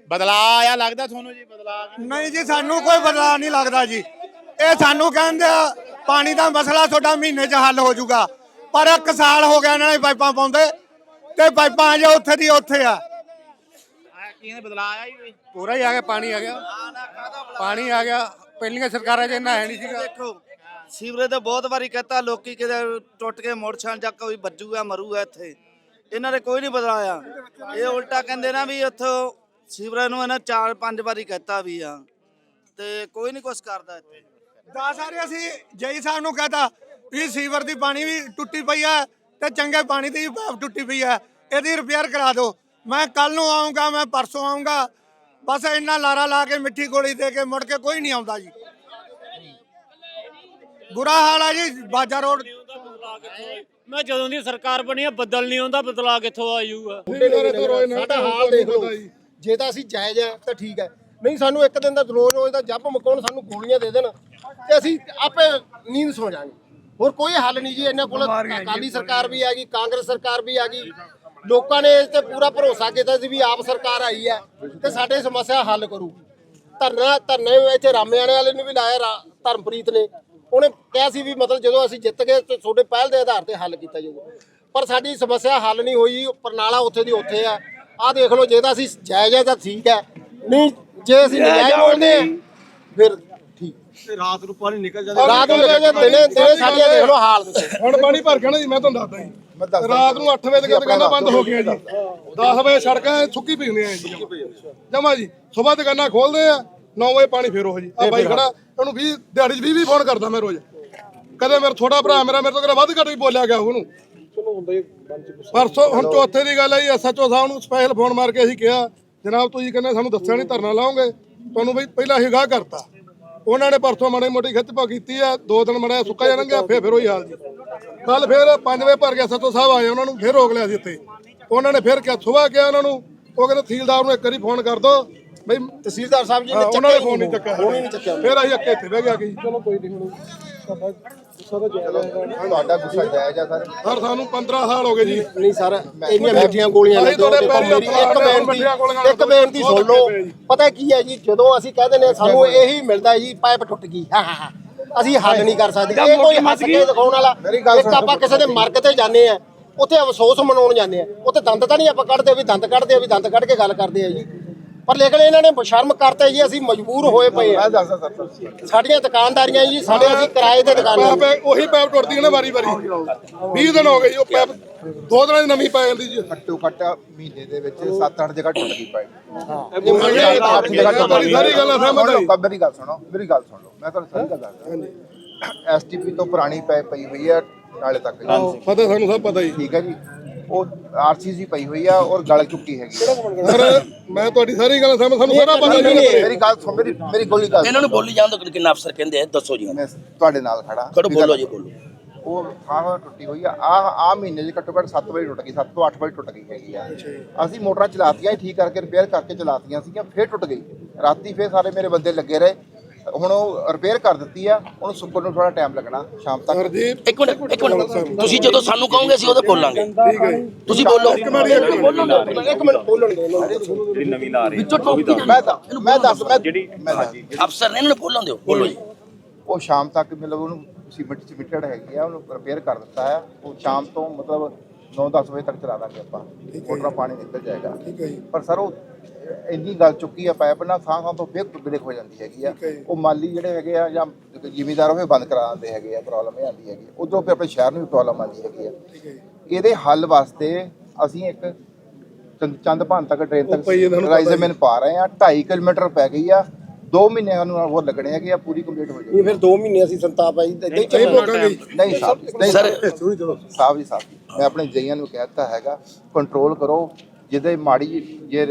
ਬਦਲਾ ਆਇਆ ਲੱਗਦਾ ਤੁਹਾਨੂੰ ਜੀ? ਬਦਲਾ ਨਹੀਂ ਜੀ ਸਾਨੂੰ ਕੋਈ ਬਦਲਾਅ ਨਹੀਂ ਲੱਗਦਾ ਜੀ। ਇਹ ਸਾਨੂੰ ਕਹਿੰਦੇ ਆ, ਪਾਣੀ ਦਾ ਮਸਲਾ ਤੁਹਾਡਾ ਮਹੀਨੇ 'ਚ ਹੱਲ ਹੋ ਜਾਊਗਾ। ਪਰ ਇੱਕ ਸਾਲ ਹੋ ਗਿਆ ਇਹਨਾਂ ਨੇ ਪਾਈਪਾਂ ਪਾਉਂਦੇ ਤੇ ਪਾਈਪਾਂ ਅਜੇ ਉੱਥੇ ਦੀ ਉੱਥੇ ਆ। ਬਦਲਾ ਆਇਆ ਜੀ? ਪੂਰਾ ਹੀ ਆ ਗਿਆ ਪਾਣੀ ਆ ਗਿਆ। ਪਾਣੀ ਆ ਗਿਆ। ਪਹਿਲੀਆਂ ਸਰਕਾਰਾਂ 'ਚ ਇੰਨਾ ਹੈ ਨਹੀਂ ਸੀਗਾ। ਦੇਖੋ ਸੀਵਰੇਜ ਤਾਂ ਬਹੁਤ ਵਾਰੀ ਕਹਤਾ ਲੋਕੀ ਕਿਤੇ ਟੁੱਟ ਕੇ ਮੋਟਰਸਾਈਕਲ ਜਾ ਕੋਈ ਵੱਜੂਗਾ ਮਰੂਗਾ ਇੱਥੇ। ਇਹਨਾਂ ਨੇ ਕੋਈ ਨਹੀਂ ਬਦਲਾਇਆ ਇਹ ਉਲਟਾ ਕਹਿੰਦੇ ਨਾ ਵੀ ਉੱਥੋਂ ਸੀਵਰੇਜ ਨੂੰ ਇਹਨਾਂ ਚਾਰ ਪੰਜ ਵਾਰੀ ਕਹਤਾ ਵੀ ਆ। ਤੇ ਕੋਈ ਨਹੀਂ ਕੁਛ ਕਰਦਾ ਇੱਥੇ। ਦਸ ਸਾਰੇ ਅਸੀਂ ਜਈ ਸਾਹਿਬ ਨੂੰ ਕਹਤਾ ਵੀ ਸੀਵਰ ਦੀ ਪਾਣੀ ਵੀ ਟੁੱਟੀ ਪਈ ਹੈ ਤੇ ਚੰਗੇ ਪਾਣੀ ਦੀ ਵੀ ਪਾਈਪ ਟੁੱਟੀ ਪਈ ਹੈ ਇਹਦੀ ਰਿਪੇਅਰ ਕਰਾ ਦਿਓ। ਮੈਂ ਕੱਲ ਨੂੰ ਆਉਂਗਾ ਮੈਂ ਪਰਸੋਂ ਆਉਂਗਾ ਬਸ ਇੰਨਾ ਲਾਰਾ ਲਾ ਕੇ ਮਿੱਠੀ ਗੋਲੀ ਦੇ ਕੇ ਮੁੜ ਕੇ ਕੋਈ ਨਹੀਂ ਆਉਂਦਾ ਜੀ। ਬੁਰਾ ਹਾਲ ਹੈ ਜੀ ਬਾਜਾ ਰੋਡ। ਮੈਂ ਜਦੋਂ ਦੀ ਸਰਕਾਰ ਬਣੀ ਆ ਬਦਲ ਨਹੀਂ ਆਉਂਦਾ ਬਦਲਾ ਕਿੱਥੋਂ ਆਜੂਗਾ ਸਾਡਾ ਹਾਲ ਦੇਖ ਲਓ। ਜੇ ਤਾਂ ਅਸੀਂ ਜਾਇਜ਼ ਹੈ ਤਾਂ ਠੀਕ ਹੈ ਨਹੀਂ ਸਾਨੂੰ ਇੱਕ ਦਿਨ ਦਾ ਰੋਜ਼ ਰੋਜ਼ ਦਾ ਜੱਬ ਮਕਾਉਣ ਸਾਨੂੰ ਗੋਲੀਆਂ ਦੇ ਦੇਣ ਤੇ ਅਸੀਂ ਆਪੇ ਨੀਂਦ ਸੌ ਜਾਾਂਗੇ ਹੋਰ ਕੋਈ ਹੱਲ ਨਹੀਂ ਜੀ ਇਹਨਾਂ ਕੋਲ ਅਕਾਲੀ ਸਰਕਾਰ ਵੀ ਆ ਗਈ ਕਾਂਗਰਸ ਸਰਕਾਰ ਵੀ ਆ ਗਈ। ਲੋਕਾਂ ਨੇ ਇਸ ਤੇ ਪੂਰਾ ਭਰੋਸਾ ਕੀਤਾ ਸੀ ਵੀ ਆਪ ਸਰਕਾਰ ਆਈ ਹੈ ਤੇ ਸਾਡੇ ਸਮੱਸਿਆ ਹੱਲ ਕਰੂਗੀ ਧਰਨਾ ਧਰਨੇ ਇੱਥੇ ਰਾਮਿਆਣੇ ਵਾਲੇ ਨੇ ਵੀ ਲਾਇਆ ਧਰਮਪ੍ਰੀਤ ਨੇ। ਉਹਨੇ ਕਿਹਾ ਸੀ ਵੀ ਮਤਲਬ ਜਦੋਂ ਅਸੀਂ ਜਿੱਤ ਗਏ ਤੇ ਤੁਹਾਡੇ ਪਹਿਲ ਦੇ ਆਧਾਰ ਤੇ ਹੱਲ ਕੀਤਾ ਜਾਊਗਾ। ਪਰ ਸਾਡੀ ਸਮੱਸਿਆ ਹੱਲ ਨਹੀਂ ਹੋਈ ਪਰਨਾਲਾ ਉੱਥੇ ਦੀ ਉੱਥੇ ਆ। ਆਹ ਦੇਖ ਲਓ ਜੇ ਤਾਂ ਅਸੀਂ ਜਾਇਜ਼ ਹੈ ਤਾਂ ਠੀਕ ਹੈ ਨਹੀਂ ਜੇ ਅਸੀਂ ਨਜਾਇਜ਼ ਬੋਲਦੇ ਫਿਰ ਠੀਕ। ਰਾਤ ਨੂੰ ਪਾਣੀ ਨਿਕਲ ਜਾਂਦਾ। ਰਾਤ ਨੂੰ ਜੇ ਦਿਨੇ ਦਿਨੇ ਸਾਡੀਆਂ ਦੇਖ ਲਓ ਹਾਲ ਦੇਖੋ ਹੁਣ ਪਾਣੀ ਭਰ ਗਿਆ ਨਾ ਜੀ ਮੈਂ ਤੁਹਾਨੂੰ ਦੱਸਦਾ ਜੀ। ਰਾਤ ਨੂੰ 8 ਵਜੇ ਤੱਕ ਦੁਕਾਨਾਂ ਬੰਦ ਹੋ ਗਈਆਂ ਜੀ। 10 ਵਜੇ ਸੜਕਾਂ ਸੁੱਕੀ ਪਈਆਂ ਜੀ। ਜਮਾ ਜੀ ਸਵੇਰ ਦੁਕਾਨਾਂ ਖੋਲਦੇ ਆ 9 ਵਜੇ ਪਾਣੀ ਫੇਰ ਉਹ ਜੀ। ਆ ਬਾਈ ਖੜਾ ਉਹਨੂੰ 20 ਦਿਹਾੜੀ 'ਚ 20 20 ਫੋਨ ਕਰਦਾ ਮੈਂ ਰੋਜ਼। ਕਦੇ ਮੇਰਾ ਛੋਟਾ ਭਰਾ ਮੇਰਾ ਮੇਰੇ ਤੋਂ ਕਦੇ ਵੱਧ ਘੱਟ ਵੀ ਬੋਲਿਆ ਗਿਆ ਉਹਨੂੰ। ਪਰਸੋਂ ਹੁਣ ਚੌਥੇ ਦੀ ਗੱਲ ਹੈ ਜੀ ਐਸਐਚਓ ਸਾਹਿਬ ਨੂੰ ਸਪੈਸ਼ਲ ਫੋਨ ਮਾਰ ਕੇ ਅਸੀਂ ਕਿਹਾ ਜਨਾਬ ਤੁਸੀਂ ਕਹਿੰਦੇ ਸਾਨੂੰ ਦੱਸਿਆ ਨਹੀਂ ਧਰਨਾ ਲਾਓਗੇ ਤੁਹਾਨੂੰ ਬਈ ਪਹਿਲਾਂ ਅਸੀਂ ਗਾਹ ਕਰਤਾ। ਉਹਨਾਂ ਨੇ ਪਰਸੋਂ ਮਾੜੀ ਮੋਟੀ ਖਿੱਚਪਾ ਕੀਤੀ ਆ ਦੋ ਦਿਨ ਮੜਿਆ ਸੁੱਕਾ ਜਾਣਗੇ ਫੇਰ ਫਿਰ ਉਹੀ ਹਾਲ ਜੀ। ਕੱਲ ਫੇਰ 5 ਵਜੇ ਭਰ ਗਿਆ ਸੱਤੋ ਸਾਹਿਬ ਆਏ ਉਹਨਾਂ ਨੂੰ ਫੇਰ ਰੋਕ ਲਿਆ ਸੀ ਇੱਥੇ। ਉਹਨਾਂ ਨੇ ਫੇਰ ਕਿਹਾ ਸੁਬਾਹ ਕਿਹਾ ਉਹਨਾਂ ਨੂੰ ਉਹ ਕਹਿੰਦੇ ਤਹਿਸੀਲਦਾਰ ਨੂੰ ਇੱਕ ਵਾਰੀ ਫੋਨ ਕਰ ਦੋ। ਬਈ ਤਹਿਸੀਲਦਾਰ ਸਾਹਿਬ ਜੀ ਹਾਂ, ਨੇ ਉਹਨਾਂ ਨੇ ਫੋਨ ਨਹੀਂ ਚੱਕਿਆ। ਫੋਨ ਹੀ ਨਹੀਂ ਚੱਕਿਆ। ਫੇਰ ਅਸੀਂ ਅੱਕੇ ਇੱਥੇ ਬਹਿ ਗਿਆ ਕਿ ਚਲੋ ਕੋਈ ਨਹੀਂ ਹੁਣ ਤੁਹਾਡਾ ਗੁੱਸਾ ਜਾਇਜ਼ ਆ ਸਰ? ਸਰ ਸਾਨੂੰ 15 ਸਾਲ ਹੋ ਗਏ ਜੀ। ਨਹੀਂ ਸਰ ਇੰਨੀਆਂ ਮਿੱਠੀਆਂ ਗੋਲੀਆਂ ਨੇ ਦਿਓ ਤੁਹਾਡੇ ਦੇਖੋ ਪੈਰੀਂ ਮੇਰੀ ਇੱਕ ਬੇਨਤੀ ਇੱਕ ਬੇਨਤੀ ਸੁਣ ਲਓ। ਪਤਾ ਕੀ ਹੈ ਜੀ ਜਦੋਂ ਅਸੀਂ ਕਹਿੰਦੇ ਨੇ ਸਾਨੂੰ ਇਹੀ ਮਿਲਦਾ ਜੀ ਪਾਈਪ ਟੁੱਟ ਗਈ। ਹਾਂ ਹਾਂ ਹਾਂ। ਅਸੀਂ ਹੱਲ ਨਹੀਂ ਕਰ ਸਕਦੇ। ਇਹ ਕੋਈ ਹੱਸ ਕੇ ਦਿਖਾਉਣ ਵਾਲਾ। ਇੱਕ ਆਪਾਂ ਕਿਸੇ ਦੇ ਮਰਗ ਤੇ ਜਾਂਦੇ ਆ ਉੱਥੇ ਅਫਸੋਸ ਮਨਾਉਣ ਜਾਂਦੇ ਆ ਉੱਥੇ ਦੰਦ ਤਾਂ ਨਹੀਂ ਆਪਾਂ ਕੱਢਦੇ ਵੀ ਦੰਦ ਕੱਢਦੇ ਆ ਵੀ ਦੰਦ ਕੱਢ ਕੇ ਗੱਲ ਕਰਦੇ ਆ ਜੀ। ਪਰ ਲੇਕਿਨ ਇਹਨਾਂ ਨੇ ਸ਼ਰਮ ਕਰਤੇ ਜੀ ਅਸੀਂ ਮਜਬੂਰ ਹੋਏ ਪਏ ਆ। ਸਾਡੀਆਂ ਦੁਕਾਨਦਾਰੀਆਂ ਜੀ ਸਾਡੇ ਅਸੀਂ ਕਿਰਾਏ ਤੇ ਦੁਕਾਨਾਂ ਪੈਪ ਉਹੀ ਪੈਪ ਟੁੱਟਦੀ ਹੈ ਨਾ ਵਾਰੀ ਵਾਰੀ। 20 ਦਿਨ ਹੋ ਗਏ ਜੀ ਉਹ ਪੈਪ ਦੋ ਦਿਨਾਂ ਦੀ ਨਵੀਂ ਪੈ ਜਾਂਦੀ ਜੀ। ਘੱਟੋ ਘੱਟ ਮਹੀਨੇ ਦੇ ਵਿੱਚ 7-8 ਜਗ੍ਹਾ ਟੁੱਟ ਗਈ ਸਾਰੀ ਗੱਲ ਸਹਿਮਤ ਹਾਂ। ਹੁਣ ਮੇਰੀ ਗੱਲ ਸੁਣੋ ਮੇਰੀ ਗੱਲ ਸੁਣ ਲਓ। ਮੈਂ ਤੁਹਾਨੂੰ ਸਹੀ ਗੱਲ ਦੱਸਦਾ। ਐਸਟੀਪੀ ਤੋਂ ਪੁਰਾਣੀ ਪਾਈਪ ਪਈ ਹੋਈ ਹੈ ਨਾਲੇ ਤੱਕ। ਜੀ। ਪਤਾ ਸਾਨੂੰ ਸਭ ਪਤਾ ਜੀ। ਠੀਕ ਹੈ ਜੀ। ਉਹ ਆਰਸੀਸੀ ਪਈ ਹੋਈ ਆ ਔਰ ਗਲ ਚੁੱਕੀ ਹੈਗੀ ਆ। ਸਰ ਮੈਂ ਤੁਹਾਡੀ ਸਾਰੀ ਗੱਲ ਸਹਿਮਤ ਸਾਨੂੰ ਸਾਰਾ ਪਤਾ ਜੀ ਮੇਰੀ ਗੱਲ ਸੁਣ ਮੇਰੀ ਮੇਰੀ ਗੋਲੀ ਗੱਲ ਇਹਨਾਂ ਨੂੰ ਬੋਲੀ ਜਾਣ ਦੋ ਕਿੰਨਾ ਅਫਸਰ ਕਹਿੰਦੇ ਆ? ਦੱਸੋ ਜੀ। ਮੈਂ ਤੁਹਾਡੇ ਨਾਲ ਖੜਾ। ਕਰੋ ਬੋਲੋ ਜੀ ਬੋਲੋ। ਉਹ ਥਾਂ ਟੁੱਟੀ ਹੋਈ ਆ। ਆ ਆ ਮਹੀਨੇ 'ਚ ਘੱਟੋ ਘੱਟ 7 ਵਜੇ ਟੁੱਟ ਗਈ 7 ਤੋਂ 8 ਵਜੇ ਟੁੱਟ ਗਈ ਹੈਗੀ ਆ। ਅਸੀਂ ਮੋਟਰਾਂ ਚਲਾਤੀਆਂ ਠੀਕ ਕਰਕੇ ਰਿਪੇਅਰ ਕਰਕੇ ਚਲਾਤੀਆਂ ਸੀਗੀਆਂ ਫੇਰ ਟੁੱਟ ਗਈ। ਰਾਤੀ ਫੇਰ ਸਾਰੇ ਮੇਰੇ ਬੰਦੇ ਲੱਗੇ ਰਹੇ। ਹੁਣ ਉਹ ਰਿਪੇਅਰ ਕਰ ਦਿੱਤੀ ਆ ਹੁਣ ਸੁੱਕਣ ਨੂੰ ਥੋੜਾ ਟਾਈਮ ਲੱਗਣਾ ਸ਼ਾਮ ਤੱਕ। ਇੱਕ ਮਿੰਟ ਇੱਕ ਮਿੰਟ। ਤੁਸੀਂ ਜਦੋਂ ਸਾਨੂੰ ਕਹੋਗੇ ਅਸੀਂ ਉਦੋਂ ਬੋਲਾਂਗੇ ਠੀਕ ਹੈ ਜੀ ਤੁਸੀਂ ਬੋਲੋ। ਇੱਕ ਮਿੰਟ ਬੋਲਣ ਦੇ ਇਹਨਾਂ ਨੂੰ ਵਿੱਚੋਂ ਟੋਕੀ ਮੈਂ ਤਾਂ ਮੈਂ ਦੱਸ ਮੈਂ ਮੈਂ ਦੱਸ ਅਫਸਰ ਨੇ ਇਹਨਾਂ ਨੂੰ ਬੋਲਣ ਦਿਓ। ਬੋਲੋ ਜੀ। ਉਹ ਸ਼ਾਮ ਤੱਕ ਮਤਲਬ ਉਹਨੂੰ ਸੀਮਿੰਟ ਸੀਮਿੰਟਡ ਹੈਗੀ ਆ ਉਹਨੂੰ ਰਿਪੇਅਰ ਕਰ ਦਿੱਤਾ ਆ। ਉਹ ਸ਼ਾਮ ਤੋਂ ਮਤਲਬ 9-10 ਵਜੇ ਤੱਕ ਚਲਾ ਦਾਂਗੇ ਆਪਾਂ। ਮੋਟਰਾਂ ਪਾਣੀ ਨਿਕਲ ਜਾਏਗਾ। ਠੀਕ ਹੈ ਜੀ। ਪਰ ਸਰ ਉਹ ਇੰਨੀ ਗੱਲ ਚੁੱਕੀ ਆ ਪਾਈਪ ਨਾਲ ਥਾਂ ਥਾਂ ਤੋਂ ਫੇਰ ਬ੍ਰੇਕ ਹੋ ਜਾਂਦੀ ਹੈਗੀ ਆ। ਉਹ ਮਾਲੀ ਜਿਹੜੇ ਹੈਗੇ ਆ ਜਾਂ ਜ਼ਿਮੀਦਾਰ ਉਹ ਬੰਦ ਕਰਾ ਦਿੰਦੇ ਹੈਗੇ ਆ ਪ੍ਰੋਬਲਮ ਇਹ ਆਉਂਦੀ ਹੈਗੀ ਉਧਰੋਂ ਫਿਰ ਆਪਣੇ ਸ਼ਹਿਰ ਨੂੰ ਵੀ ਪ੍ਰੋਬਲਮ ਆਉਂਦੀ ਹੈਗੀ ਆ ਇਹਦੇ ਹੱਲ ਵਾਸਤੇ ਅਸੀਂ ਇੱਕ ਚੰਦ- ਚੰਦ ਭਾਨ ਤੱਕ ਟ੍ਰੇਨ ਤੱਕ ਰਾਈਜ਼ਮੈਨ ਪਾ ਰਹੇ ਆ 2.5 ਕਿਲੋਮੀਟਰ ਪੈ ਗਈ ਆ 2 ਮਹੀਨਿਆਂ ਨੂੰ ਹੋਰ ਲੱਗਣੇ ਹੈਗੇ ਆ ਪੂਰੀ ਕੰਪਲੀਟ ਹੋ ਜਾਏਗੀ ਇਹ ਫਿਰ 2 ਮਹੀਨੇ ਅਸੀਂ ਸੰਤਾਪ ਆਈ ਤੇ ਨਹੀਂ ਜੀ। ਨਹੀਂ ਸਾਹਿਬ ਨਹੀਂ ਸਰ ਸਾਹਿਬ ਜੀ ਸਾਹਿਬ ਜੀ, ਮੈਂ ਆਪਣੇ ਜਈਆਂ ਨੂੰ ਕਹਿ ਦਿੱਤਾ ਹੈਗਾ ਕੰਟਰੋਲ ਕਰੋ ਜਿਹਦੇ ਮਾੜੀ ਜੇ